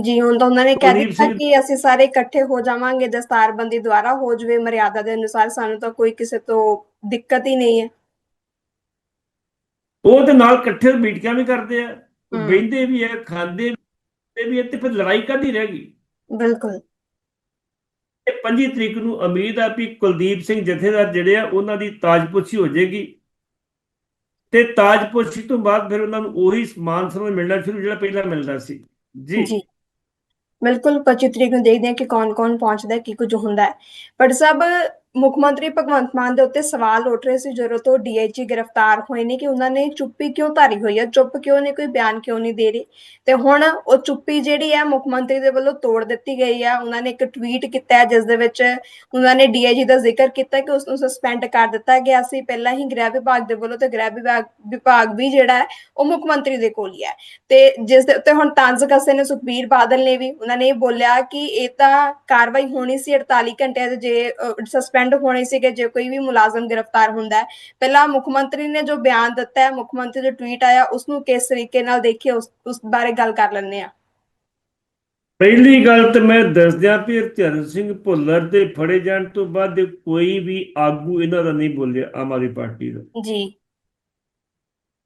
Speaker 1: ਜੀ ਹੁਣ ਤਾਂ ਉਹਨਾਂ ਨੇ ਕਹਿ ਦਿੱਤਾ ਕਿ ਅਸੀਂ ਸਾਰੇ ਇਕੱਠੇ ਹੋ ਜਾਵਾਂਗੇ ਦਸਤਾਰਬੰਦੀ ਦੁਆਰਾ ਹੋ ਜਵੇ ਮਰਿਆਦਾ ਦੇ ਅਨੁਸਾਰ ਸਾਨੂੰ ਤਾਂ ਕੋਈ ਕਿਸੇ ਤੋਂ ਦਿੱਕਤ ਹੀ ਨਹੀਂ ਹੈ।
Speaker 2: ਉਹ ਤੇ ਨਾਲ ਇਕੱਠੇ ਮੀਟਿੰਗਾਂ ਵੀ ਕਰਦੇ ਆ। ਬਹਿੰਦੇ ਵੀ ਆ ਖਾਂਦੇ ਵੀ ਆ ਤੇ ਫਿਰ ਲੜਾਈ ਕਾਦੀ ਰਹਿ ਗਈ?
Speaker 1: ਬਿਲਕੁਲ।
Speaker 2: ਤੇ 25 ਤਰੀਕ ਨੂੰ ਉਮੀਦ ਆ ਵੀ ਕੁਲਦੀਪ ਸਿੰਘ ਜਥੇਦਾਰ ਜਿਹੜੇ ਆ, ਉਹਨਾਂ ਦੀ ਤਾਜਪੋਸ਼ੀ ਹੋ ਜਾਏਗੀ। ਤੇ ਤਾਜਪੋਸ਼ੀ ਤੋਂ ਬਾਅਦ ਫਿਰ ਉਹਨਾਂ ਨੂੰ ਉਹੀ ਸਮਾਨ ਸਮਝ ਮਿਲਣਾ ਸ਼ੁਰੂ, ਜਿਹੜਾ ਪਹਿਲਾਂ ਮਿਲਦਾ ਸੀ। ਜੀ।
Speaker 1: ਜੀ। ਬਿਲਕੁਲ 25 ਤਰੀਕ ਨੂੰ ਦੇਖਦੇ ਹਾਂ ਕਿ ਕੌਣ-ਕੌਣ ਪਹੁੰਚਦਾ ਹੈ, ਕੀ ਕੁਝ ਹੁੰਦਾ ਹੈ। ਪਰ ਸਭ ਮੁੱਖ ਮੰਤਰੀ ਭਗਵੰਤ ਮਾਨ ਦੇ ਉੱਤੇ ਸਵਾਲ ਉੱਠ ਰਹੇ ਸੀ, ਜਦੋਂ ਤੋਂ ਡੀਆਈਜੀ ਗ੍ਰਿਫਤਾਰ ਹੋਏ ਨੇ ਕਿ ਉਹਨਾਂ ਨੇ ਚੁੱਪੀ ਕਿਉਂ ਧਾਰੀ ਹੋਈ ਹੈ? ਚੁੱਪ ਕਿਉਂ ਨਹੀਂ ਕੋਈ ਬਿਆਨ ਕਿਉਂ ਨਹੀਂ ਦੇ ਰਹੇ? ਤੇ ਹੁਣ ਉਹ ਚੁੱਪੀ ਜਿਹੜੀ ਹੈ, ਮੁੱਖ ਮੰਤਰੀ ਦੇ ਵੱਲੋਂ ਤੋੜ ਦਿੱਤੀ ਗਈ ਹੈ। ਉਹਨਾਂ ਨੇ ਇੱਕ ਟਵੀਟ ਕੀਤਾ ਹੈ, ਜਿਸ ਦੇ ਵਿੱਚ ਉਹਨਾਂ ਨੇ ਡੀਆਈਜੀ ਦਾ ਜ਼ਿਕਰ ਕੀਤਾ ਕਿ ਉਸ ਨੂੰ ਸਸਪੈਂਡ ਕਰ ਦਿੱਤਾ ਗਿਆ ਸੀ। ਪਹਿਲਾਂ ਹੀ ਗ੍ਰਹਿ ਵਿਭਾਗ ਦੇ ਵੱਲੋਂ ਤੇ ਗ੍ਰਹਿ ਵਿਭਾਗ ਵਿਭਾਗ ਵੀ ਜਿਹੜਾ ਹੈ, ਉਹ ਮੁੱਖ ਮੰਤਰੀ ਦੇ ਕੋਲ ਹੀ ਹੈ। ਤੇ ਜਿਸ ਦੇ ਉੱਤੇ ਹੁਣ ਤੰਜ਼ ਕੱਸੇ ਨੇ ਸੁਖਬੀਰ ਬਾਦਲ ਨੇ ਵੀ, ਉਹਨਾਂ ਨੇ ਇਹ ਬੋਲਿਆ ਕਿ ਇਹ ਤਾਂ ਕਾਰਵਾਈ ਹੋਣੀ ਸੀ 48 ਘੰਟਿਆਂ ਦੇ ਜੇ ਸਸਪੈਂਡ ਹੋਣੇ ਸੀਗੇ ਜੇ ਕੋਈ ਵੀ ਮੁਲਾਜ਼ਮ ਗ੍ਰਿਫਤਾਰ ਹੁੰਦਾ ਹੈ। ਪਹਿਲਾਂ ਮੁੱਖ ਮੰਤਰੀ ਨੇ ਜੋ ਬਿਆਨ ਦਿੱਤਾ ਹੈ ਮੁੱਖ ਮੰਤਰੀ ਦਾ ਟਵੀਟ ਆਇਆ ਉਸ ਨੂੰ ਕਿਸ ਤਰੀਕੇ ਨਾਲ ਦੇਖੀਏ ਉਸ ਉਸ ਬਾਰੇ ਗੱਲ ਕਰ ਲੈਂਦੇ ਆ
Speaker 2: ਪਹਿਲੀ ਗੱਲ ਤੇ ਮੈਂ ਦੱਸਦਿਆਂ ਵੀ ਹਰਚਰਨ ਸਿੰਘ ਭੁੱਲਰ ਦੇ ਫੜੇ ਜਾਣ ਤੋਂ ਬਾਅਦ ਕੋਈ ਵੀ ਆਗੂ ਇਹਨਾਂ ਦਾ ਨਹੀਂ ਬੋਲਿਆ ਆਮ ਆਦਮੀ ਪਾਰਟੀ ਦਾ।
Speaker 1: ਜੀ।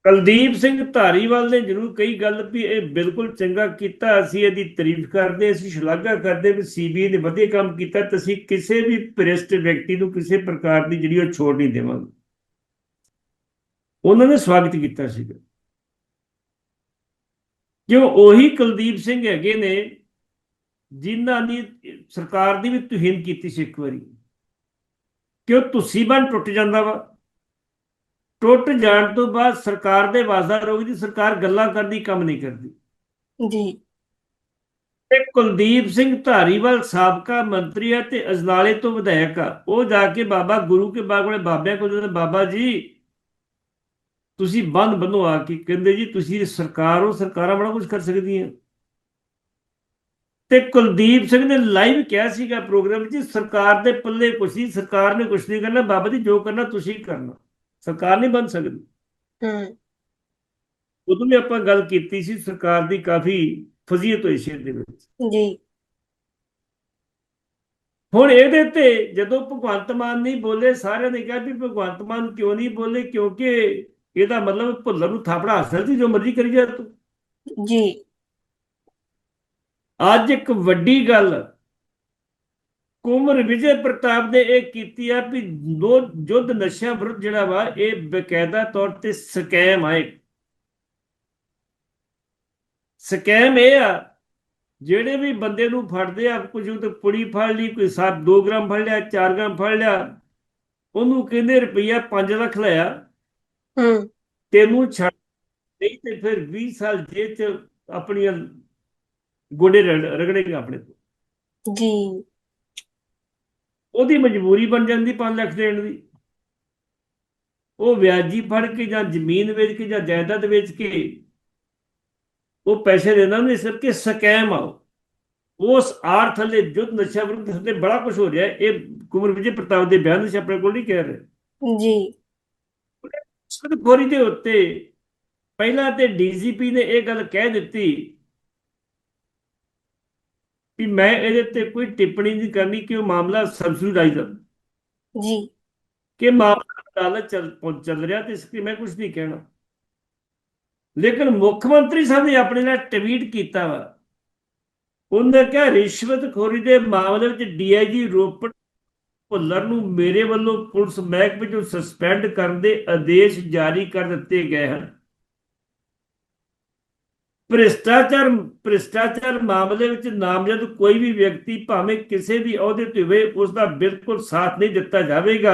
Speaker 2: ਕੁਲਦੀਪ ਸਿੰਘ ਧਾਰੀਵਾਲ ਨੇ ਜ਼ਰੂਰ ਕਹੀ ਗੱਲ ਵੀ ਇਹ ਬਿਲਕੁਲ ਚੰਗਾ ਕੀਤਾ। ਅਸੀਂ ਇਹਦੀ ਤਾਰੀਫ ਕਰਦੇ ਅਸੀਂ ਸ਼ਲਾਘਾ ਕਰਦੇ ਵੀ ਸੀਬੀਆਈ ਨੇ ਵਧੀਆ ਕੰਮ ਕੀਤਾ ਤੇ ਅਸੀਂ ਕਿਸੇ ਵੀ ਭ੍ਰਿਸ਼ਟ ਵਿਅਕਤੀ ਨੂੰ ਕਿਸੇ ਪ੍ਰਕਾਰ ਦੀ ਜਿਹੜੀ ਉਹ ਛੋੜ ਨਹੀਂ ਦੇਵਾਂਗੇ। ਉਹਨਾਂ ਨੇ ਸਵਾਗਤ ਕੀਤਾ ਸੀਗਾ। ਕਿਉਂ? ਉਹੀ ਕੁਲਦੀਪ ਸਿੰਘ ਹੈਗੇ ਨੇ ਜਿਨ੍ਹਾਂ ਨੇ ਸਰਕਾਰ ਦੀ ਵੀ ਤੁਹੀਨ ਕੀਤੀ ਸੀ ਇੱਕ ਵਾਰੀ। ਕਿਉਂ? ਤੁਸੀਂ ਬਣ ਟੁੱਟ ਜਾਂਦਾ ਵਾ। ਟੁੱਟ ਜਾਣ ਤੋਂ ਬਾਅਦ ਸਰਕਾਰ ਦੇ ਵਾਸਦਾ ਰਹੂਗੀ ਦੀ ਸਰਕਾਰ ਗੱਲਾਂ ਕਰਦੀ ਕੰਮ ਨਹੀਂ ਕਰਦੀ।
Speaker 1: ਜੀ।
Speaker 2: ਤੇ ਕੁਲਦੀਪ ਸਿੰਘ ਧਾਰੀਵਾਲ ਸਾਬਕਾ ਮੰਤਰੀ ਹੈ ਤੇ ਅਜਨਾਲੇ ਤੋਂ ਵਿਧਾਇਕ ਆ। ਉਹ ਜਾ ਕੇ ਬਾਬਾ ਗੁਰੂ ਕੇ ਬਾਗ ਵਾਲੇ ਬਾਬਿਆਂ ਕੋਲ ਕਹਿੰਦੇ ਬਾਬਾ ਜੀ ਤੁਸੀਂ ਬੰਦ ਬੰਨੋ ਆ ਕੇ। ਕਹਿੰਦੇ ਜੀ ਤੁਸੀਂ ਸਰਕਾਰ ਹੋ ਸਰਕਾਰਾਂ ਬੜਾ ਕੁਝ ਕਰ ਸਕਦੀਆਂ। ਤੇ ਕੁਲਦੀਪ ਸਿੰਘ ਨੇ ਲਾਈਵ ਕਿਹਾ ਸੀਗਾ ਪ੍ਰੋਗਰਾਮ 'ਚ ਸਰਕਾਰ ਦੇ ਪੱਲੇ ਕੁਛ ਨਹੀਂ ਸਰਕਾਰ ਨੇ ਕੁਛ ਨਹੀਂ ਕਰਨਾ ਬਾਬਾ ਜੀ ਜੋ ਕਰਨਾ ਤੁਸੀਂ ਕਰਨਾ। ਸਰਕਾਰ ਨਹੀਂ ਬਣ ਸਕਦੀ।
Speaker 1: ਹੂੰ।
Speaker 2: ਉਦੋਂ ਵੀ ਆਪਾਂ ਗੱਲ ਕੀਤੀ ਸੀ ਸਰਕਾਰ ਦੀ ਕਾਫੀ ਫਜ਼ੀਅਤ ਹੋਈ ਸੀ ਇਹਦੇ ਵਿੱਚ।
Speaker 1: ਜੀ।
Speaker 2: ਹੁਣ ਇਹਦੇ ਤੇ ਜਦੋਂ ਭਗਵੰਤ ਮਾਨ ਨਹੀਂ ਬੋਲੇ ਸਾਰਿਆਂ ਨੇ ਕਿਹਾ ਵੀ ਭਗਵੰਤ ਮਾਨ ਕਿਉਂ ਨਹੀਂ ਬੋਲੇ ਕਿਉਂਕਿ ਇਹਦਾ ਮਤਲਬ ਭੁੱਲਰ ਨੂੰ ਥਾਪੜਾ ਹਾਸਲ ਸੀ ਜੋ ਮਰਜ਼ੀ ਕਰੀ ਜਾ ਤੂੰ।
Speaker 1: ਜੀ।
Speaker 2: ਅੱਜ ਇੱਕ ਵੱਡੀ ਗੱਲ ਕੁਮਰ ਵਿਜੇ ਪ੍ਰਤਾਪ ਨੇ ਇਹ ਕੀਤੀ ਆ ਵੀ ਦੋ ਯੁੱਧ ਨਸ਼ਿਆਂ ਵਿਰੁੱਧ ਜਿਹੜਾ ਵਾ ਇਹ ਬਕਾਇਦਾ ਤੌਰ ਤੇ ਸਕੈਮ ਆ ਸਕੈਮ ਇਹ ਆ ਜਿਹੜੇ ਵੀ ਬੰਦੇ ਨੂੰ ਫੜਦੇ ਆ ਕੁਝ ਉਹ ਪੁੜੀ ਫੜ ਲਈ ਕੋਈ 7 2 ਗ੍ਰਾਮ ਫੜ ਲਿਆ 4 ਗ੍ਰਾਮ ਫੜ ਲਿਆ ਉਹਨੂੰ ਕਹਿੰਦੇ ਰੁਪਈਆ 5 ਲੱਖ ਲਿਆ।
Speaker 1: ਹੂੰ।
Speaker 2: ਤੈਨੂੰ ਛੱਡ ਨਹੀਂ ਤੇ ਫਿਰ 20 ਸਾਲ ਜੇਲ੍ਹ ਚ ਆਪਣੀਆਂ ਗੋਡੇ ਰਗੜੇਗਾ ਆਪਣੇ ਤੋਂ
Speaker 1: ਜੀ।
Speaker 2: ਉਹਦੀ ਮਜਬੂਰੀ ਬਣ ਜਾਂਦੀ 5 ਲੱਖ ਦੇਣ ਦੀ ਉਹ ਵਿਆਜੀ ਫੜ ਕੇ ਜਾਂ ਜ਼ਮੀਨ ਵੇਚ ਕੇ ਜਾਂ ਜਾਇਦਾਦ ਵੇਚ ਕੇ ਉਹ ਪੈਸੇ ਦੇਣਾ ਨਹੀਂ ਸਿਰ ਕਿ ਸਕੈਮ ਆ ਉਹ। ਉਸ ਆਰ ਥੱਲੇ ਜੁੱਧ ਨਸ਼ਾ ਵਿਰੁੱਧ ਥੱਲੇ ਬੜਾ ਕੁਝ ਹੋ ਰਿਹਾ। ਇਹ ਕੁਮਰ ਵਿਜੇ ਪ੍ਰਤਾਪ ਦੇ ਬਿਆਨ ਵਿੱਚ ਆਪਣੇ ਕੋਲ ਨਹੀਂ ਕਹਿ ਰਹੇ
Speaker 1: ਜੀ
Speaker 2: ਰਿਸ਼ਵਤਖੋਰੀ ਦੇ ਉੱਤੇ ਪਹਿਲਾਂ ਤੇ ਡੀਜੀਪੀ ਨੇ ਇਹ ਗੱਲ ਕਹਿ ਦਿੱਤੀ ਕਿ ਮੈਂ ਇਹਦੇ ਤੇ ਕੋਈ ਟਿੱਪਣੀ ਨਹੀਂ ਕਰਨੀ ਕਿ ਉਹ ਮਾਮਲਾ ਸਬਸਿਡਾਈਜ਼ ਹੈ
Speaker 1: ਜੀ।
Speaker 2: ਕਿ ਮਾਮਲਾ ਅਦਾਲਤ ਚੱਲ ਚੱਲ ਰਿਹਾ ਤੇ ਇਸ ਲਈ ਮੈਂ ਕੁਝ ਨਹੀਂ ਕਹਿਣਾ। ਲੇਕਿਨ ਮੁੱਖ ਮੰਤਰੀ ਸਾਹਿਬ ਨੇ ਆਪਣੇ ਨਾਲ ਟਵੀਟ ਕੀਤਾ ਵਾ। ਉਹਨੇ ਕਿਹਾ ਰਿਸ਼ਵਤਖੋਰੀ ਦੇ ਮਾਮਲੇ ਵਿੱਚ ਡੀਆਈਜੀ ਰੋਪੜ ਭੁੱਲਰ ਨੂੰ ਮੇਰੇ ਵੱਲੋਂ ਪੁਲਿਸ ਮਹਿਕਮੇ ਤੋਂ ਸਸਪੈਂਡ ਕਰਨ ਦੇ ਆਦੇਸ਼ ਜਾਰੀ ਕਰ ਦਿੱਤੇ ਗਏ ਹਨ। ਭ੍ਰਿਸ਼ਟਾਚਾਰ ਭ੍ਰਿਸ਼ਟਾਚਾਰ ਮਾਮਲੇ ਵਿੱਚ ਨਾਮਜ਼ਦ ਕੋਈ ਵੀ ਵਿਅਕਤੀ ਭਾਵੇਂ ਕਿਸੇ ਵੀ ਅਹੁਦੇ ਤੇ ਹੋਵੇ ਉਸ ਦਾ ਬਿਲਕੁਲ ਸਾਥ ਨਹੀਂ ਦਿੱਤਾ ਜਾਵੇਗਾ।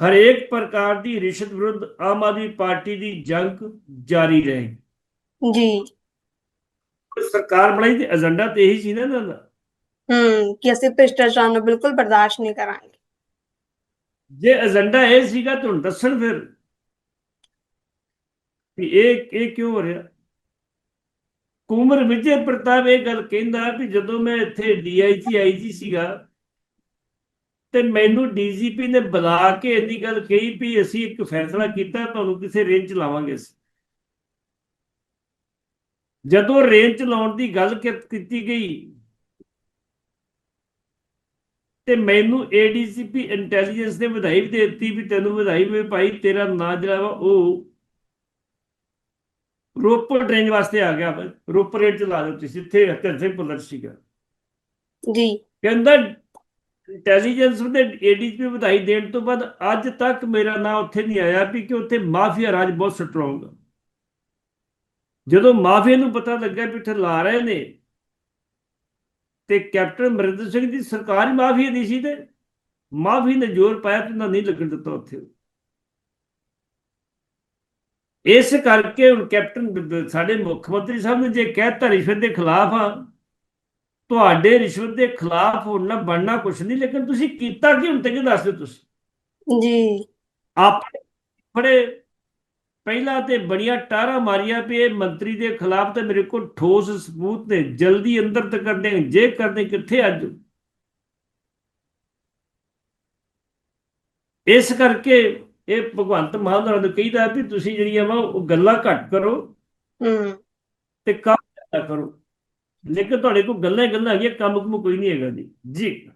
Speaker 2: ਹਰੇਕ ਪ੍ਰਕਾਰ ਦੀ ਰਿਸ਼ਵਤ ਵਿਰੁੱਧ ਆਮ ਆਦਮੀ ਪਾਰਟੀ ਦੀ ਜੰਗ ਜਾਰੀ ਰਹੇਗੀ
Speaker 1: ਜੀ।
Speaker 2: ਸਰਕਾਰ ਬਣਾਈ ਤੇ ਏਜੰਡਾ ਤੇ ਇਹੀ ਸੀ ਨਾ ਦਾ।
Speaker 1: ਹੂੰ ਕਿ ਅਸੀਂ ਭ੍ਰਿਸ਼ਟਾਚਾਰ ਨੂੰ ਬਿਲਕੁਲ ਬਰਦਾਸ਼ਤ ਨਹੀਂ ਕਰਾਂਗੇ।
Speaker 2: ਜੇ ਏਜੰਡਾ ਇਹ ਸੀਗਾ ਤੁਹਾਨੂੰ ਦੱਸਣ ਫਿਰ ਵੀ ਇਹ ਇਹ ਕਿਉਂ ਹੋ ਰਿਹਾ? ਕੁਮਰ ਵਿਜੇ ਪ੍ਰਤਾਪ ਇਹ ਗੱਲ ਕਹਿੰਦਾ ਵੀ ਜਦੋਂ ਮੈਂ ਇੱਥੇ ਡੀਆਈਜੀ, ਆਈਜੀ ਸੀਗਾ ਤੇ ਮੈਨੂੰ ਡੀਜੀਪੀ ਨੇ ਬੁਲਾ ਕੇ ਇੰਨੀ ਗੱਲ ਕਹੀ ਵੀ ਅਸੀਂ ਇੱਕ ਫੈਸਲਾ ਕੀਤਾ, ਤੁਹਾਨੂੰ ਕਿਸੇ ਰੇਂਜ ਚ ਲਾਵਾਂਗੇ ਜਦੋਂ ਰੇਂਜ ਚ ਲਾਉਣ ਦੀ ਗੱਲ ਕੀਤੀ ਗਈ ਤੇ ਮੈਨੂੰ ਏਡੀਸੀਪੀ ਇੰਟੈਲੀਜੈਂਸ ਨੇ ਵਧਾਈ ਵੀ ਦੇ ਦਿੱਤੀ ਵੀ ਤੈਨੂੰ ਵਧਾਈ ਵੀ ਭਾਈ ਤੇਰਾ ਨਾਂ ਜਿਹੜਾ ਵਾ ਉਹ ਰੋਪੜ ਰੇਂਜ ਵਾਸਤੇ ਆ ਗਿਆ। ਰੋਪੜ ਰੇਂਜ ਚ ਲਾ ਦਿੱਤੀ ਸੀ ਇੱਥੇ ਹਤਰ ਸਿੰਘ ਪੁੱਲਰ ਸੀਗਾ।
Speaker 1: ਜੀ।
Speaker 2: ਕਹਿੰਦਾ ਇੰਟੈਲੀਜੈਂਸ ਦੇ ਏਡੀਸੀਪੀ ਵਧਾਈ ਦੇਣ ਤੋਂ ਬਾਅਦ ਅੱਜ ਤੱਕ ਮੇਰਾ ਨਾਂ ਉੱਥੇ ਨਹੀਂ ਆਇਆ ਵੀ ਕਿ ਉੱਥੇ ਮਾਫੀਆ ਰਾਜ ਬਹੁਤ ਸਟਰੋਂਗ ਆ। ਜਦੋਂ ਮਾਫੀਆ ਨੂੰ ਪਤਾ ਲੱਗਾ ਵੀ ਉੱਥੇ ਲਾ ਰਹੇ ਨੇ ਤੇ ਕੈਪਟਨ ਅਮਰਿੰਦਰ ਸਿੰਘ ਦੀ ਸਰਕਾਰ ਹੀ ਮਾਫੀਆ ਦੀ ਸੀ ਤੇ ਮਾਫੀ ਨੇ ਜ਼ੋਰ ਪਾਇਆ ਤੇ ਉਹਨਾਂ ਨਹੀਂ ਲੱਗਣ ਦਿੱਤਾ ਉੱਥੇ। ਇਸ ਕਰਕੇ ਹੁਣ ਕੈਪਟਨ ਸਾਡੇ ਮੁੱਖ ਮੰਤਰੀ ਸਾਹਿਬ ਨੇ ਜੇ ਕਹਿਤਾ ਰਿਸ਼ਵਤ ਦੇ ਖਿਲਾਫ ਆ ਤੁਹਾਡੇ ਰਿਸ਼ਵਤ ਦੇ ਖਿਲਾਫ ਹੋਣਾ ਬਣਨਾ ਕੁਛ ਨਹੀਂ ਲੇਕਿਨ ਤੁਸੀਂ ਕੀਤਾ ਕੀ ਹੁਣ ਤੱਕ ਦੱਸ ਦਿਓ ਤੁਸੀਂ?
Speaker 1: ਜੀ।
Speaker 2: ਆਪਣੇ ਫੜੇ ਪਹਿਲਾਂ ਤੇ ਬੜੀਆਂ ਟਾਰਾਂ ਮਾਰੀਆਂ ਵੀ ਇਹ ਮੰਤਰੀ ਦੇ ਖਿਲਾਫ ਤੇ ਮੇਰੇ ਕੋਲ ਠੋਸ ਸਬੂਤ ਨੇ ਜਲਦੀ ਅੰਦਰ ਤੱਕ ਕਰਦੇ ਜੇ ਕਰਦੇ ਕਿੱਥੇ ਅੱਜ? ਇਸ ਕਰਕੇ ਇਹ ਭਗਵੰਤ ਮਾਨ ਨੂੰ ਕਹੀਦਾ ਵੀ ਤੁਸੀਂ ਜਿਹੜੀਆਂ ਵਾ ਉਹ ਗੱਲਾਂ ਘੱਟ ਕਰੋ
Speaker 1: ਹੂੰ।
Speaker 2: ਤੇ ਕੰਮ ਜ਼ਿਆਦਾ ਕਰੋ। ਲੇਕਿਨ ਤੁਹਾਡੇ ਕੋਲ ਗੱਲਾਂ ਹੀ ਗੱਲਾਂ ਹੈਗੀਆਂ ਕੰਮ ਕੁਮ ਕੋਈ ਨਹੀਂ ਹੈਗਾ ਜੀ। ਜੀ।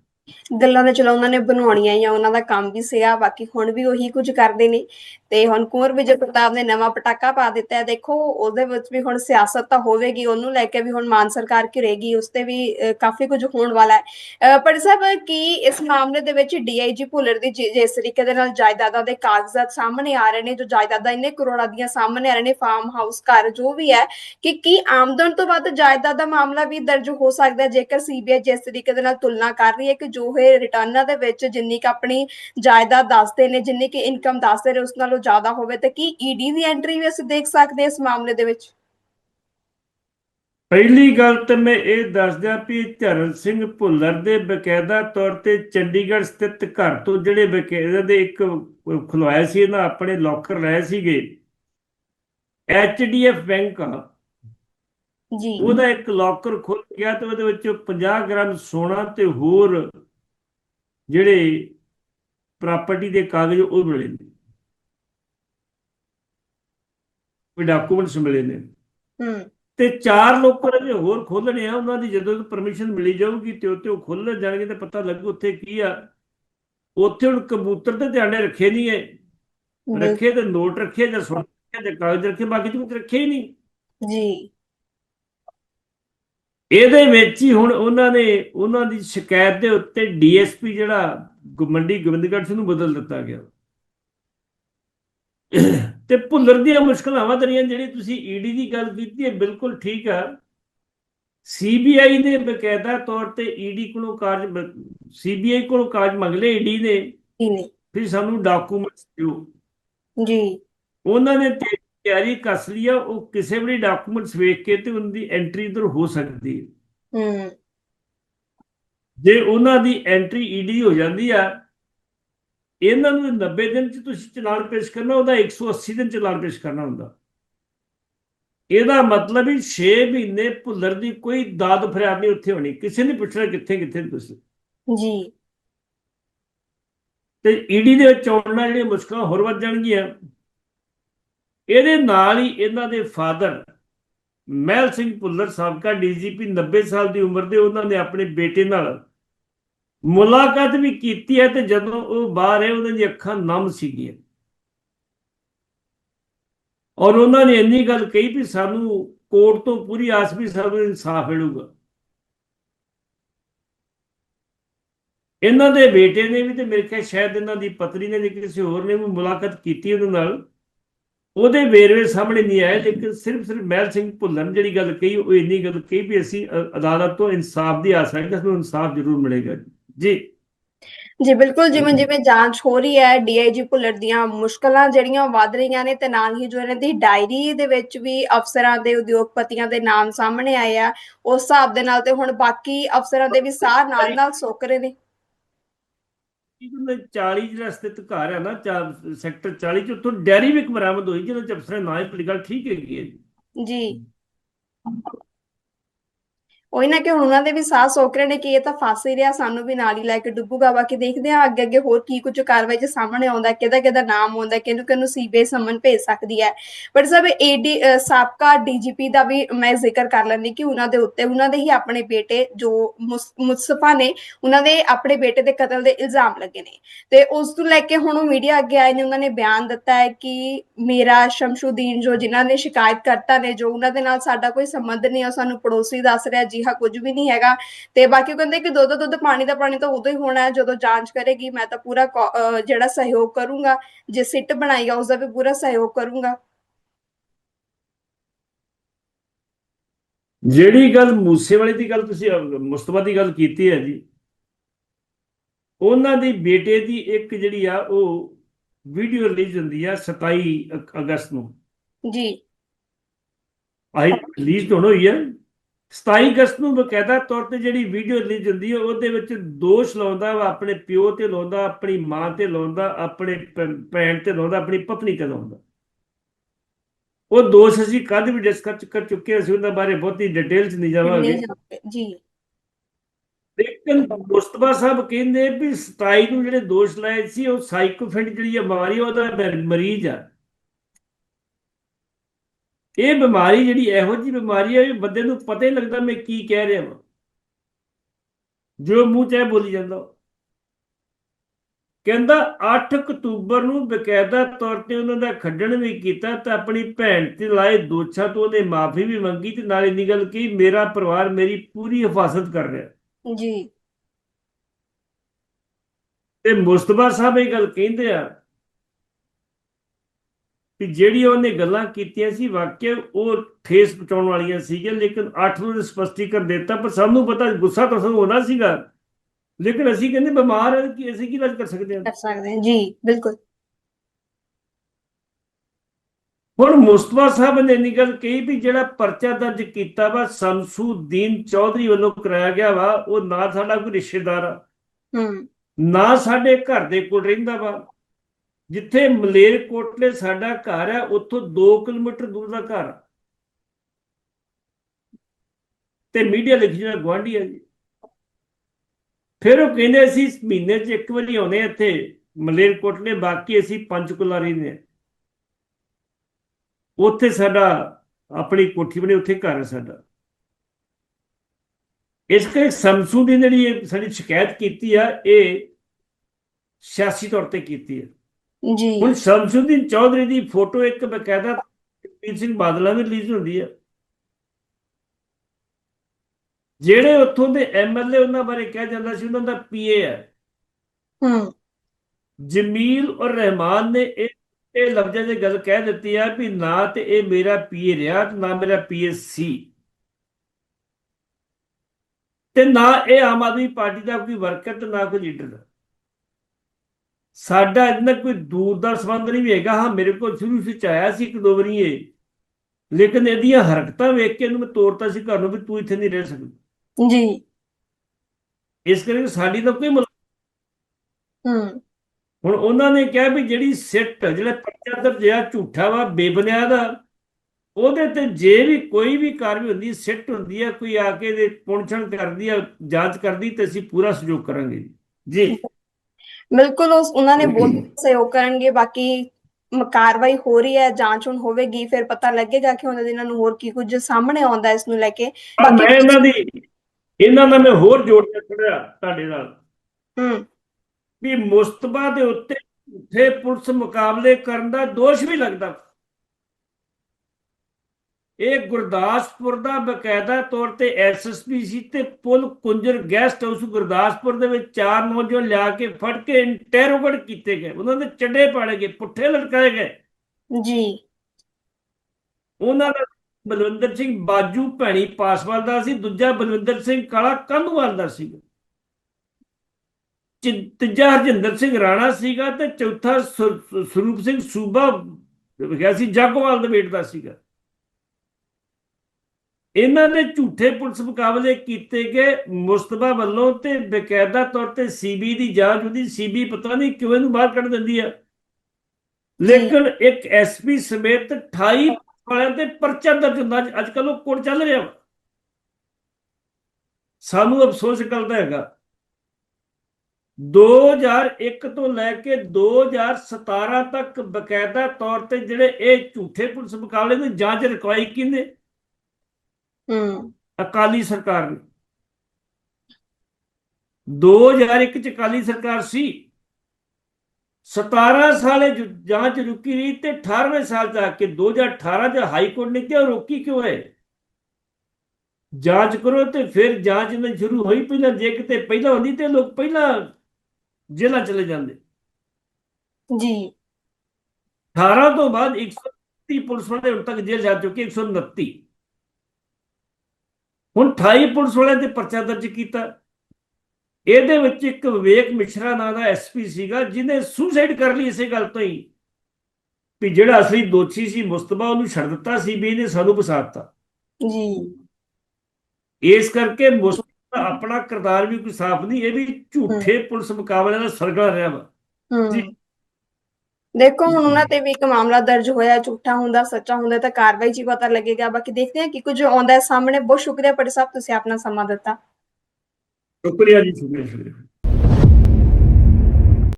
Speaker 1: ਗੱਲਾਂ ਤਾਂ ਚਲੋ ਉਹਨਾਂ ਨੇ ਬਣਾਉਣੀਆਂ ਹੀ ਆ, ਉਹਨਾਂ ਦਾ ਕੰਮ ਵੀ ਸੀਗਾ, ਬਾਕੀ ਹੁਣ ਵੀ ਉਹੀ ਕੁਝ ਕਰਦੇ ਨੇ। ਤੇ ਹੁਣ ਕੁੰਵਰ ਵਿਜੇ ਪ੍ਰਤਾਪ ਨੇ ਨਵਾਂ ਪਟਾਕਾ ਪਾ ਦਿੱਤਾ ਹੈ। ਦੇਖੋ, ਉਹਦੇ ਵਿੱਚ ਵੀ ਹੁਣ ਸਿਆਸਤ ਤਾਂ ਹੋਵੇਗੀ, ਉਹਨੂੰ ਲੈ ਕੇ ਵੀ ਹੁਣ ਮਾਨ ਸਰਕਾਰ ਘਿਰੇਗੀ, ਉਸ ਤੇ ਵੀ ਕਾਫੀ ਕੁਝ ਹੋਣ ਵਾਲਾ ਹੈ। ਪਰ ਸਾਹਿਬ, ਕੀ ਇਸ ਮਾਮਲੇ ਦੇ ਵਿੱਚ ਡੀਆਈਜੀ ਭੁੱਲਰ ਦੀ ਜਿਸ ਤਰੀਕੇ ਦੇ ਨਾਲ ਜਾਇਦਾਦਾਂ ਦੇ ਕਾਗਜ਼ਾਤ ਸਾਹਮਣੇ ਆ ਰਹੇ ਨੇ, ਜੋ ਜਾਇਦਾਦਾਂ ਇੰਨੇ ਕਰੋੜਾਂ ਦੀਆਂ ਸਾਹਮਣੇ ਆ ਰਹੇ ਨੇ, ਫਾਰਮ ਹਾਊਸ ਘਰ, ਜੋ ਵੀ ਹੈ, ਕਿ ਕੀ ਆਮਦਨ ਤੋਂ ਵੱਧ ਜਾਇਦਾਦ ਦਾ ਮਾਮਲਾ ਵੀ ਦਰਜ ਹੋ ਸਕਦਾ ਹੈ? ਜੇਕਰ ਸੀਬੀਆਈ ਜਿਸ ਤਰੀਕੇ ਦੇ ਨਾਲ ਤੁਲਨਾ ਕਰ ਰਹੀ ਹੈ ਕਿ ਜੋ ਇਹ ਰਿਟਰਨਾਂ ਦੇ ਵਿੱਚ ਜਿੰਨੀ ਕੁ ਆਪਣੀ ਜਾਇਦਾਦ ਦੱਸਦੇ ਨੇ ਜਿੰਨੀ ਕਿ ਇਨਕਮ ਦੱਸਦੇ ਨੇ ਉਸ ਨਾਲੋਂ ਜ਼ਿਆਦਾ ਹੋਵੇ ਤੇ ਕੀ ਈਡੀ ਦੀ ਐਂਟਰੀ ਵੀ ਅਸੀਂ ਦੇਖ ਸਕਦੇ ਹਾਂ ਇਸ ਮਾਮਲੇ ਦੇ ਵਿੱਚ?
Speaker 2: ਪਹਿਲੀ ਗੱਲ ਤਾਂ ਮੈਂ ਇਹ ਦੱਸ ਦਿਆਂ ਵੀ ਚਰਨ ਸਿੰਘ ਭੁੱਲਰ ਦੇ ਬਕਾਇਦਾ ਤੌਰ ਤੇ ਚੰਡੀਗੜ੍ਹ ਸਥਿਤ ਘਰ ਤੋਂ ਜਿਹੜੇ ਬਕਾਇਦਾ ਦੇ ਇੱਕ ਖੁਲਵਾਇਆ ਸੀ ਇਹਨਾਂ ਆਪਣੇ ਲੋਕਰ ਲਏ ਸੀਗੇ। ਐਚਡੀਐਫ ਬੈਂਕ
Speaker 1: ਜੀ।
Speaker 2: ਉਹਦਾ ਇੱਕ ਲੋਕਰ ਖੁੱਲ ਗਿਆ ਤੇ ਉਹਦੇ ਵਿੱਚ 50 ਗ੍ਰਾਮ ਸੋਨਾ ਤੇ ਹੋਰ ਜਿਹੜੇ ਪ੍ਰਾਪਰਟੀ ਦੇ ਕਾਗਜ਼ ਉਹ ਮਿਲੇ ਨੇ। ਕੋਈ ਡਾਕੂਮੈਂਟਸ ਮਿਲੇ ਨੇ।
Speaker 1: ਹੂੰ।
Speaker 2: ਤੇ ਚਾਰ ਲੋਕਾਂ ਨੇ ਹੋਰ ਖੋਲਣੇ ਆ ਉਹਨਾਂ ਦੀ ਜਦੋਂ ਪਰਮਿਸ਼ਨ ਮਿਲੀ ਜਾਊਗੀ ਤੇ ਉੱਤੇ ਉਹ ਖੋਲ੍ਹ ਜਾਣਗੇ ਤੇ ਪਤਾ ਲੱਗੂ ਉੱਥੇ ਕੀ ਆ। ਉੱਥੇ ਹੁਣ ਕਬੂਤਰ ਤੇ ਧਿਆਨੇ ਰੱਖੇ ਨਹੀਂ ਹੈ। ਰੱਖੇ ਤੇ ਨੋਟ ਰੱਖੇ ਜਾਂ ਰੱਖੇ ਜਾਂ ਕਾਗਜ਼ ਰੱਖੇ ਬਾਕੀ ਤਾਂ ਕੁਝ ਰੱਖੇ ਹੀ ਨਹੀਂ।
Speaker 1: ਜੀ।
Speaker 2: ਇਹਦੇ ਵਿੱਚ ਹੀ ਹੁਣ ਉਹਨਾਂ ਨੇ ਉਹਨਾਂ ਦੀ ਸ਼ਿਕਾਇਤ ਦੇ ਉੱਤੇ ਡੀਐਸਪੀ ਜਿਹੜਾ ਮੰਡੀ ਗੋਬਿੰਦਗੜ੍ਹ ਸਿੰਘ ਨੂੰ ਬਦਲ ਦਿੱਤਾ ਗਿਆ। ਤੇ ਭੁੱਲਰ ਦੀਆਂ ਮੁਸ਼ਕਲਾਂ ਵੱਧ ਰਹੀਆਂ ਜਿਹੜੀ ਤੁਸੀਂ ਈਡੀ ਦੀ ਗੱਲ ਕੀਤੀ ਹੈ ਬਿਲਕੁਲ ਠੀਕ ਆ। ਸੀਬੀਆਈ ਨੇ ਬਕਾਇਦਾ ਤੌਰ ਤੇ ਈਡੀ ਕੋਲੋਂ ਕਾਰਜ ਸੀਬੀਆਈ ਕੋਲੋਂ ਕਾਰਜ ਮੰਗ ਲਏ ਈਡੀ ਨੇ। ਫਿਰ ਸਾਨੂੰ ਡਾਕੂਮੈਂਟਸ ਦਿਓ।
Speaker 1: ਜੀ।
Speaker 2: ਉਹਨਾਂ ਨੇ ਤਿਆਰੀ ਕੱਸ ਲਈ ਆ ਉਹ ਕਿਸੇ ਵੀ ਡਾਕੂਮੈਂਟਸ ਵੇਖ ਕੇ ਤੇ ਉਹਨਾਂ ਦੀ ਐਂਟਰੀ ਇਧਰ ਹੋ ਸਕਦੀ ਹੈ।
Speaker 1: ਹੂੰ।
Speaker 2: ਜੇ ਉਹਨਾਂ ਦੀ ਐਂਟਰੀ ਈਡੀ ਹੋ ਜਾਂਦੀ ਆ ਇਹਨਾਂ ਨੂੰ 90 ਦਿਨ ਚ ਤੁਸੀਂ ਚਲਾਨ ਪੇਸ਼ ਕਰਨਾ ਉਹਦਾ 180 ਦਿਨ ਚਲਾਨ ਪੇਸ਼ ਕਰਨਾ ਹੁੰਦਾ। ਇਹਦਾ ਮਤਲਬ ਹੀ 6 ਮਹੀਨੇ ਭੁੱਲਰ ਦੀ ਕੋਈ ਦਾਦ ਫਰਿਆਦ ਨਹੀਂ ਉੱਥੇ ਹੋਣੀ। ਕਿਸੇ ਨੇ ਪੁੱਛਣਾ ਕਿੱਥੇ ਕਿੱਥੇ ਤੁਸੀਂ।
Speaker 1: ਜੀ।
Speaker 2: ਤੇ ਈਡੀ ਦੇ ਵਿੱਚ ਆਉਣ ਨਾਲ ਜਿਹੜੀਆਂ ਮੁਸ਼ਕਲਾਂ ਹੋਰ ਵੱਧ ਜਾਣਗੀਆਂ। ਇਹਦੇ ਨਾਲ ਹੀ ਇਹਨਾਂ ਦੇ ਫਾਦਰ ਮਹਿਲ ਸਿੰਘ ਭੁੱਲਰ ਸਾਬਕਾ ਡੀਜੀਪੀ 90 ਸਾਲ ਦੀ ਉਮਰ ਦੇ ਉਹਨਾਂ ਨੇ ਆਪਣੇ ਬੇਟੇ ਨਾਲ ਮੁਲਾਕਾਤ ਵੀ ਕੀਤੀ ਹੈ ਤੇ ਜਦੋਂ ਉਹ ਬਾਹਰ ਹੈ ਉਹਨਾਂ ਦੀਆਂ ਅੱਖਾਂ ਨਮ ਸੀਗੀਆਂ। ਔਰ ਉਹਨਾਂ ਨੇ ਇੰਨੀ ਗੱਲ ਕਹੀ ਵੀ ਸਾਨੂੰ ਕੋਰਟ ਤੋਂ ਪੂਰੀ ਆਸ ਵੀ ਸਾਨੂੰ ਇਨਸਾਫ ਮਿਲੂਗਾ। ਇਹਨਾਂ ਦੇ ਬੇਟੇ ਨੇ ਵੀ ਤੇ ਮੇਰੇ ਖਿਆਲ ਸ਼ਾਇਦ ਇਹਨਾਂ ਦੀ ਪਤਨੀ ਨੇ ਜਾਂ ਕਿਸੇ ਹੋਰ ਨੇ ਵੀ ਮੁਲਾਕਾਤ ਕੀਤੀ ਉਹਨਾਂ ਨਾਲ। ਉਹਦੇ ਵੇਰਵੇ ਸਾਹਮਣੇ ਨਹੀਂ ਆਏ, ਲੇਕਿਨ ਸਿਰਫ ਸਿਰਫ ਮਹਿਲ ਸਿੰਘ ਭੁੱਲਰ ਜਿਹੜੀ ਗੱਲ ਕਹੀ, ਉਹ ਇੰਨੀ ਗੱਲ ਕਹੀ ਵੀ ਅਸੀਂ ਅਦਾਲਤ ਤੋਂ ਇਨਸਾਫ ਦੀ ਆਸ ਹੈ ਕਿ ਸਾਨੂੰ ਇਨਸਾਫ ਜ਼ਰੂਰ ਮਿਲੇਗਾ। ਜੀ।
Speaker 1: ਜੀ, ਬਿਲਕੁਲ ਜਿਵੇਂ ਜਿਵੇਂ ਜਾਂਚ ਹੋ ਰਹੀ ਹੈ, ਡੀਆਈਜੀ ਭੁੱਲਰ ਦੀਆਂ ਮੁਸ਼ਕਲਾਂ ਜਿਹੜੀਆਂ ਵੱਧ ਰਹੀਆਂ ਨੇ ਤੇ ਨਾਲ ਹੀ ਜੋ ਇਹਨਾਂ ਦੀ ਡਾਇਰੀ ਦੇ ਵਿੱਚ ਵੀ ਅਫਸਰਾਂ ਦੇ ਉਦਯੋਗਪਤੀਆਂ ਦੇ ਨਾਮ ਸਾਹਮਣੇ ਆਏ ਆ, ਉਸ ਹਿਸਾਬ ਦੇ ਨਾਲ ਤੇ ਹੁਣ ਬਾਕੀ ਅਫਸਰਾਂ ਦੇ ਵੀ ਸਾਹ ਨਾਲ ਨਾਲ ਸੁੱਕ ਰਹੇ ਨੇ।
Speaker 2: 40 ਜਿਹੜਾ ਸਥਿਤ ਘਰ ਹੈ ਨਾ, ਚਾਰ ਸੈਕਟਰ 40 ਚ, ਉੱਥੋਂ ਡੈਰੀ ਵੀ ਇੱਕ ਬਰਾਮਦ ਹੋਈ ਜਿਹਦੇ ਚ ਅਫਸਰਾਂ ਨਾ ਹੀ ਗੱਲ ਠੀਕ ਹੈਗੀ ਹੈ ਜੀ।
Speaker 1: ਜੀ। ਉਹ ਨਾ ਕਿ ਹੁਣ ਉਹਨਾਂ ਦੇ ਵੀ ਸਾਹ ਸੋਕ ਰਹੇ ਨੇ ਕਿ ਇਹ ਤਾਂ ਫਸ ਹੀ ਰਿਹਾ, ਸਾਨੂੰ ਵੀ ਨਾਲ ਹੀ ਲੈ ਕੇ ਡੁੱਬੂਗਾ। ਬਾਕੀ ਦੇਖਦੇ ਹਾਂ ਅੱਗੇ ਅੱਗੇ ਹੋਰ ਕੀ ਕੁਝ ਕਾਰਵਾਈ ਚ ਸਾਹਮਣੇ ਆਉਂਦਾ, ਕਿਹਦਾ ਕਿਹਦਾ ਨਾਮ ਆਉਂਦਾ, ਕਿਹਨੂੰ ਕਿਹਨੂੰ ਸੀਬੀਆਈ ਸਮਨ ਭੇਜ ਸਕਦੀ ਹੈ। ਬਟ ਸਭ ਏਡੀ ਸਾਬਕਾ ਡੀਜੀਪੀ ਦਾ ਵੀ ਮੈਂ ਜ਼ਿਕਰ ਕਰ ਲੈਂਦੀ ਕਿ ਉਹਨਾਂ ਦੇ ਉੱਤੇ ਉਹਨਾਂ ਦੇ ਹੀ ਆਪਣੇ ਬੇਟੇ ਜੋ ਮੁਸ- ਮੁਸਤਫਾ ਨੇ, ਉਹਨਾਂ ਦੇ ਆਪਣੇ ਬੇਟੇ ਦੇ ਕਤਲ ਦੇ ਇਲਜ਼ਾਮ ਲੱਗੇ ਨੇ। ਤੇ ਉਸ ਤੋਂ ਲੈ ਕੇ ਹੁਣ ਉਹ ਮੀਡੀਆ ਅੱਗੇ ਆਏ ਨੇ, ਉਹਨਾਂ ਨੇ ਬਿਆਨ ਦਿੱਤਾ ਹੈ ਕਿ ਮੇਰਾ ਸ਼ਮਸ਼ੂਦੀਨ ਜੋ ਜਿਨ੍ਹਾਂ ਨੇ ਸ਼ਿਕਾਇਤ ਕਰਤਾ ਨੇ, ਜੋ ਉਹਨਾਂ ਦੇ ਨਾਲ ਸਾਡਾ ਕੋਈ ਸੰਬੰਧ ਨਹੀਂ ਹੈ ਸਾਨੂੰ ਪੜੋਸੀ ਦੱਸ ਰਿਹਾ ਜੀ ਹਾਂ ਕੁਝ ਵੀ ਨਹੀਂ ਹੈਗਾ। ਤੇ ਬਾਕੀ ਕਹਿੰਦੇ ਕਿ ਦੁੱਧ ਦੁੱਧ ਪਾਣੀ ਦਾ ਪਾਣੀ ਤਾਂ ਉਦੋਂ ਹੀ ਹੋਣਾ ਹੈ ਜਦੋਂ ਜਾਂਚ ਕਰੇਗੀ ਮੈਂ ਤਾਂ ਪੂਰਾ ਜਿਹੜਾ ਸਹਿਯੋਗ ਕਰੂੰਗਾ ਜੇ ਸਿੱਟ ਬਣਾਈਗਾ ਉਸ ਦਾ ਵੀ ਪੂਰਾ ਸਹਿਯੋਗ ਕਰੂੰਗਾ।
Speaker 2: ਜਿਹੜੀ ਗੱਲ ਮੂਸੇਵਾਲੇ ਦੀ ਗੱਲ ਤੁਸੀਂ ਮੁਸਤਫਾ ਦੀ ਗੱਲ ਕੀਤੀ ਹੈ ਜੀ ਉਹਨਾਂ ਦੀ ਬੇਟੇ ਦੀ ਇੱਕ ਜਿਹੜੀ ਆ ਉਹ ਵੀਡੀਓ ਰਿਲੀਜ਼ ਹੁੰਦੀ ਆ 27 ਅਗ- ਅਗਸਤ ਨੂੰ।
Speaker 1: ਜੀ।
Speaker 2: ਆਈ ਰਿਲੀਜ਼ ਹੋਣ ਹੋਈ ਹੈ 27 ਅਗਸਤ ਨੂੰ ਬਕਾਇਦਾ ਤੌਰ ਤੇ ਜਿਹੜੀ ਵੀਡੀਓ ਰਿਲੀਜ਼ ਹੁੰਦੀ ਹੈ ਉਹਦੇ ਵਿੱਚ ਦੋਸ਼ ਲਾਉਂਦਾ ਵਾ ਆਪਣੇ ਪਿਓ ਤੇ ਲਾਉਂਦਾ ਆਪਣੀ ਮਾਂ ਤੇ ਲਾਉਂਦਾ ਆਪਣੇ ਭੈਣ ਤੇ ਲਾਉਂਦਾ ਆਪਣੀ ਪਤਨੀ ਤੇ ਲਾਉਂਦਾ। ਉਹ ਦੋਸ਼ ਅਸੀਂ ਕਦ ਵੀ ਡਿਸਕਸ ਕਰ ਚੁੱਕੇ ਹਾਂ, ਅਸੀਂ ਉਹਨਾਂ ਬਾਰੇ ਬਹੁਤੀ ਡਿਟੇਲ ਚ ਨਹੀਂ ਜਾਵਾਂਗੇ।
Speaker 1: ਜੀ।
Speaker 2: ਲੇਕਿਨ ਮੁਸਤਫਾ ਸਾਹਿਬ ਕਹਿੰਦੇ ਵੀ 27 ਨੂੰ ਜਿਹੜੇ ਦੋਸ਼ ਲਾਏ ਸੀ ਉਹ ਸਾਈਕੋਫੈਂਟ ਜਿਹੜੀ ਬਿਮਾਰੀ ਉਹਦਾ ਮਰ- ਮਰੀਜ਼ ਆ। ਇਹ ਬਿਮਾਰੀ ਜਿਹੜੀ ਇਹੋ ਜਿਹੀ ਬਿਮਾਰੀ ਹੈ ਇਹ ਬੰਦੇ ਨੂੰ ਪਤਾ ਹੀ ਲੱਗਦਾ ਮੈਂ ਕੀ ਕਹਿ ਰਿਹਾ ਹਾਂ ਜੋ ਮੂੰਹ ਚਾਹੇ ਬੋਲੀ ਜਾਂਦਾ ਕਹਿੰਦਾ 8 ਅਕਤੂਬਰ ਨੂੰ ਬਕਾਇਦਾ ਤੌਰ ਤੇ ਉਹਨਾਂ ਦਾ ਖੱਡਣ ਵੀ ਕੀਤਾ ਤਾਂ ਆਪਣੀ ਭੈਣ ਤੇ ਲਾਏ ਦੋਸ਼ਾਂ ਤੋਂ ਉਹਨੇ ਮਾਫੀ ਵੀ ਮੰਗੀ ਤੇ ਨਾਲ ਇੰਨੀ ਗੱਲ ਕਹੀ ਮੇਰਾ ਪਰਿਵਾਰ ਮੇਰੀ ਪੂਰੀ ਹਿਫਾਜ਼ਤ ਕਰ ਰਿਹਾ।
Speaker 1: ਜੀ।
Speaker 2: ਤੇ ਮੁਸਤਫਾ ਸਾਹਿਬ ਇਹ ਗੱਲ ਕਹਿੰਦੇ ਆ ਕਿ ਜਿਹੜੀ ਉਹਨੇ ਗੱਲਾਂ ਕੀਤੀਆਂ ਸੀ ਵਾਕਿਆ ਉਹ ਠੇਸ ਪਹੁੰਚਾਉਣ ਵਾਲੀਆਂ ਸੀਗੀਆਂ ਲੇਕਿਨ 8 ਨੂੰ ਸਪਸ਼ਟੀਕਰਨ ਦਿੱਤਾ ਪਰ ਸਾਨੂੰ ਪਤਾ ਗੁੱਸਾ ਤਾਂ ਸਾਨੂੰ ਹੋਣਾ ਸੀਗਾ। ਲੇਕਿਨ ਅਸੀਂ ਕਹਿੰਦੇ ਬਿਮਾਰ ਹੈ ਕਿ ਅਸੀਂ ਕੀ ਇਲਾਜ ਕਰ ਸਕਦੇ ਹਾਂ?
Speaker 1: ਕਰ ਸਕਦੇ ਹਾਂ ਜੀ ਬਿਲਕੁਲ।
Speaker 2: ਹੁਣ ਮੁਸਤਫਾ ਸਾਹਿਬ ਨੇ ਇੰਨੀ ਗੱਲ ਕਹੀ ਵੀ ਜਿਹੜਾ ਪਰਚਾ ਦਰਜ ਕੀਤਾ ਵਾ ਸ਼ਮਸੂਦੀਨ ਚੌਧਰੀ ਵੱਲੋਂ ਕਰਾਇਆ ਗਿਆ ਵਾ ਉਹ ਨਾ ਸਾਡਾ ਕੋਈ ਰਿਸ਼ਤੇਦਾਰ
Speaker 1: ਹੂੰ।
Speaker 2: ਨਾ ਸਾਡੇ ਘਰ ਦੇ ਕੋਲ ਰਹਿੰਦਾ ਵਾ। ਜਿੱਥੇ ਮਲੇਰਕੋਟਲੇ ਸਾਡਾ ਘਰ ਹੈ, ਉੱਥੋਂ 2 ਕਿਲੋਮੀਟਰ ਦੂਰ ਦਾ ਘਰ ਤੇ ਮੀਡੀਆ ਲਿਖੀ ਜਿਹੜਾ ਗਵਾਂਢੀ ਹੈ ਜੀ। ਫਿਰ ਉਹ ਕਹਿੰਦੇ, ਅਸੀਂ ਇਸ ਮਹੀਨੇ 'ਚ ਇੱਕ ਵਾਰੀ ਆਉਂਦੇ ਹਾਂ ਇੱਥੇ ਮਲੇਰਕੋਟਲੇ, ਬਾਕੀ ਅਸੀਂ ਪੰਚਕੁਲਾ ਰਹਿੰਦੇ ਹਾਂ। ਉੱਥੇ ਸਾਡਾ ਆਪਣੀ ਕੋਠੀ ਬਣੀ, ਉੱਥੇ ਘਰ ਹੈ ਸਾਡਾ। ਇਸ ਕਰਕੇ ਸਮਸੂ ਦੀ ਜਿਹੜੀ ਸਾਡੀ ਸ਼ਿਕਾਇਤ ਕੀਤੀ ਆ, ਇਹ ਸਿਆਸੀ ਤੌਰ ਤੇ ਕੀਤੀ ਹੈ
Speaker 1: ਜੀ।
Speaker 2: ਹੁਣ ਸ਼ਮਸੁਦੀਨ ਚੌਧਰੀ ਦੀ ਫੋਟੋ ਇੱਕ ਬਕਾਇਦਾ ਜਗਜੀਤ ਸਿੰਘ ਬਾਦਲਾਂ ਵਿੱਚ ਰਿਲੀਜ਼ ਹੁੰਦੀ ਹੈ ਜਿਹੜੇ ਉੱਥੋਂ ਦੇ ਐਮਐਲਏ ਉਹਨਾਂ ਬਾਰੇ ਕਿਹਾ ਜਾਂਦਾ ਸੀ ਉਹਨਾਂ ਦਾ ਪੀਏ ਹੈ
Speaker 1: ਹੂੰ।
Speaker 2: ਜਮੀਲ ਔਰ ਰਹਿਮਾਨ ਨੇ ਇਹ ਇਹ ਲਫ਼ਜ਼ਾਂ 'ਚ ਗੱਲ ਕਹਿ ਦਿੱਤੀ ਆ ਵੀ ਨਾ ਤੇ ਇਹ ਮੇਰਾ ਪੀਏ ਰਿਹਾ ਤੇ ਨਾ ਮੇਰਾ ਪੀਏ ਸੀ। ਤੇ ਨਾ ਇਹ ਆਮ ਆਦਮੀ ਪਾਰਟੀ ਦਾ ਕੋਈ ਵਰਕਰ ਤੇ ਨਾ ਕੋਈ ਲੀਡਰ। ਸਾਡਾ ਇਹਨਾਂ ਕੋਈ ਦੂਰ ਦਾ ਸੰਬੰਧ ਨਹੀਂ ਹੈਗਾ। ਹਾਂ ਮੇਰੇ ਕੋਲ ਸ਼ੁਰੂ ਵਿੱਚ ਆਇਆ ਸੀ ਇੱਕ ਦੋ ਵਾਰੀ ਇਹ। ਲੇਕਿਨ ਇਹਦੀਆਂ ਹਰਕਤਾਂ ਵੇਖ ਕੇ ਇਹਨੂੰ ਮੈਂ ਤੋੜਤਾ ਸੀ ਘਰ ਨੂੰ ਵੀ ਤੂੰ ਇੱਥੇ ਨਹੀਂ ਰਹਿ ਸਕਦਾ।
Speaker 1: ਜੀ।
Speaker 2: ਇਸ ਕਰਕੇ ਸਾਡੀ ਤਾਂ ਕੋਈ
Speaker 1: ਹੂੰ।
Speaker 2: ਹੁਣ ਉਹਨਾਂ ਨੇ ਕਿਹਾ ਵੀ ਜਿਹੜੀ ਸਿੱਟ ਜਿਹੜਾ ਪਰਚਾ ਦਰਜ ਆ ਝੂਠਾ ਵਾ ਬੇਬੁਨਿਆਦ ਆ ਉਹਦੇ ਤੇ ਜੇ ਵੀ ਕੋਈ ਵੀ ਕਾਰਵਾਈ ਹੁੰਦੀ ਸਿੱਟ ਹੁੰਦੀ ਆ ਕੋਈ ਆ ਕੇ ਦੇ ਪੁਣਛਣ ਕਰਦੀ ਆ ਜਾਂਚ ਕਰਦੀ ਤੇ ਅਸੀਂ ਪੂਰਾ ਸਹਿਯੋਗ ਕਰਾਂਗੇ। ਜੀ ਜੀ।
Speaker 1: ਬਿਲਕੁਲ ਉਸ ਉਹਨਾਂ ਨੇ ਬਹੁਤ ਸਹਿਯੋਗ ਕਰਨਗੇ ਬਾਕੀ ਕਾਰਵਾਈ ਹੋ ਰਹੀ ਹੈ ਜਾਂਚ ਹੁਣ ਹੋਵੇਗੀ ਫਿਰ ਪਤਾ ਲੱਗੇਗਾ ਕਿ ਉਹਨਾਂ ਦਿਨਾਂ ਨੂੰ ਹੋਰ ਕੀ ਕੁਝ ਸਾਹਮਣੇ ਆਉਂਦਾ ਇਸ ਨੂੰ ਲੈ ਕੇ। ਬਾਕੀ
Speaker 2: ਮੈਂ ਇਹਨਾਂ ਦੀ ਇਹਨਾਂ ਦਾ ਮੈਂ ਹੋਰ ਜੋੜ ਕੇ ਖੜਿਆ ਤੁਹਾਡੇ ਨਾਲ।
Speaker 1: ਹੂੰ।
Speaker 2: ਵੀ ਮੁਸਤਬਾ ਦੇ ਉੱਤੇ ਝੂਠੇ ਪੁਲਿਸ ਮੁਕਾਬਲੇ ਕਰਨ ਦਾ ਦੋਸ਼ ਵੀ ਲੱਗਦਾ। ਇਹ ਗੁਰਦਾਸਪੁਰ ਦਾ ਬਕਾਇਦਾ ਤੌਰ ਤੇ ਐਸਐਸਪੀ ਸੀ ਤੇ ਪੁਲ ਕੁੰਜਰ ਗੈਸਟ ਹਾਊਸ ਗੁਰਦਾਸਪੁਰ ਦੇ ਵਿੱਚ ਚਾਰ ਨੌਜਵਾਨ ਲਿਆ ਕੇ ਫੜ ਕੇ ਇੰਟਰੋਗੇਟ ਕੀਤੇ ਗਏ। ਉਹਨਾਂ ਦੇ ਚੱਡੇ ਪਾੜੇ ਗਏ ਪੁੱਠੇ ਲਟਕਾਏ ਗਏ।
Speaker 1: ਜੀ।
Speaker 2: ਉਹਨਾਂ ਦਾ ਬਲਵਿੰਦਰ ਸਿੰਘ ਬਾਜੂ ਭੈਣੀ ਪਾਸਵਾਲ ਦਾ ਸੀ ਦੂਜਾ ਬਲਵਿੰਦਰ ਸਿੰਘ ਕਾਲਾ ਕੰਧਵਾਲ ਦਾ ਸੀ। ਤੀਜਾ ਹਰਜਿੰਦਰ ਸਿੰਘ ਰਾਣਾ ਸੀਗਾ ਤੇ ਚੌਥਾ ਸਰੂਪ ਸਿੰਘ ਸੂਬਾ ਗਿਆ ਸੀ ਜਾਗੋਵਾਲ ਦੇ ਵੇਟ ਦਾ ਸੀਗਾ। ਇਹਨਾਂ ਨੇ ਝੂਠੇ ਪੁਲਿਸ ਮੁਕਾਬਲੇ ਕੀਤੇ ਗਏ ਮੁਸਤਬਾ ਵੱਲੋਂ ਤੇ ਬਕਾਇਦਾ ਤੌਰ ਤੇ ਸੀਬੀ ਦੀ ਜਾਂਚ ਉਹਦੀ ਸੀਬੀ ਪਤਾ ਨਹੀਂ ਕਿਉਂ ਇਹਨੂੰ ਬਾਹਰ ਕੱਢ ਦਿੰਦੀ ਆ। ਲੇਕਿਨ ਇੱਕ ਐਸਪੀ ਸਮੇਤ 28 ਵਾਲਿਆਂ ਤੇ ਪਰਚਾ ਦਰਜ ਹੁੰਦਾ ਅੱਜ ਕੱਲ ਉਹ ਕੋਰਟ ਚੱਲ ਰਿਹਾ। ਸਾਨੂੰ ਅਫਸੋਸ ਇਸ ਗੱਲ ਦਾ ਹੈਗਾ। 2001 ਤੋਂ ਲੈ ਕੇ 2017 ਤੱਕ ਬਕਾਇਦਾ ਤੌਰ ਤੇ ਜਿਹੜੇ ਇਹ ਝੂਠੇ ਪੁਲਿਸ ਮੁਕਾਬਲੇ ਦੀ ਜਾਂਚ ਰਖਵਾਈ ਕਿਹਨੇ?
Speaker 1: ਹੂੰ।
Speaker 2: ਅਕਾਲੀ ਸਰਕਾਰ ਨੇ। 2001 ਚ ਅਕਾਲੀ ਸਰਕਾਰ ਸੀ। 17 ਸਾਲੇ ਜਾਂਚ ਰੁਕੀ ਰਹੀ ਤੇ 18ਵੇਂ ਸਾਲ ਆ ਕੇ 2018 ਚ ਹਾਈ ਕੋਰਟ ਨੇ ਕਿਹਾ ਰੋਕੀ ਕਿਉਂ ਹੈ? ਜਾਂਚ ਕਰੋ ਤੇ ਫਿਰ ਜਾਂਚ ਨਾ ਸ਼ੁਰੂ ਹੋਈ ਪਹਿਲਾਂ ਜੇ ਕਿਤੇ ਪਹਿਲਾਂ ਹੁੰਦੀ ਤੇ ਲੋਕ ਪਹਿਲਾਂ ਜੇਲ੍ਹਾਂ ਚਲੇ ਜਾਂਦੇ।
Speaker 1: ਜੀ।
Speaker 2: 18 ਤੋਂ ਬਾਅਦ 130 ਪੁਲਿਸ ਵਾਲੇ ਹੁਣ ਤੱਕ ਜੇਲ੍ਹ ਜਾ ਚੁੱਕੇ 129 ਹੁਣ 28 ਪੁਲਿਸ ਵਾਲਿਆਂ ਤੇ ਪਰਚਾ ਦਰਜ ਕੀਤਾ। ਇਹਦੇ ਵਿੱਚ ਇੱਕ ਵਿਵੇਕ ਮਿਸ਼ਰਾ ਨਾਂ ਦਾ ਐਸਪੀ ਸੀਗਾ ਜਿਹਨੇ ਸੁਸਾਈਡ ਕਰ ਲਈ ਇਸੇ ਗੱਲ ਤੋਂ ਹੀ। ਵੀ ਜਿਹੜਾ ਅਸਲੀ ਦੋਸ਼ੀ ਸੀ ਮੁਸਤਬਾ ਉਹਨੂੰ ਛੱਡ ਦਿੱਤਾ ਸੀ ਵੀ ਇਹਨੇ ਸਾਨੂੰ ਫਸਾਤਾ
Speaker 1: ਜੀ।
Speaker 2: ਇਸ ਕਰਕੇ ਮੁਸਤਬਾ ਆਪਣਾ ਕਿਰਦਾਰ ਵੀ ਕੋਈ ਸਾਫ਼ ਨਹੀਂ ਇਹ ਵੀ ਝੂਠੇ ਪੁਲਿਸ ਮੁਕਾਬਲੇ ਦਾ ਸਰਗਲਾ ਰਿਹਾ ਵਾ। ਜੀ।
Speaker 1: ਦੇਖੋ ਹੁਣ ਉਹਨਾਂ ਤੇ ਵੀ ਇੱਕ ਮਾਮਲਾ ਦਰਜ ਹੋਇਆ ਝੂਠਾ ਹੁੰਦਾ ਸੱਚਾ ਹੁੰਦਾ ਤਾਂ ਕਾਰਵਾਈ ਹੀ ਪਤਾ ਲੱਗੇਗਾ। ਬਾਕੀ ਦੇਖਦੇ ਹਾਂ ਕਿ ਕੁਝ ਆਉਂਦਾ ਹੈ ਸਾਹਮਣੇ। ਬਹੁਤ ਸ਼ੁਕਰੀਆ ਪਟੇ ਸਾਹਿਬ ਤੁਸੀਂ ਆਪਣਾ ਸਮਾਂ ਦਿੱਤਾ।
Speaker 2: ਸ਼ੁਕਰੀਆ ਜੀ ਸ਼ੁਕਰੀਆ।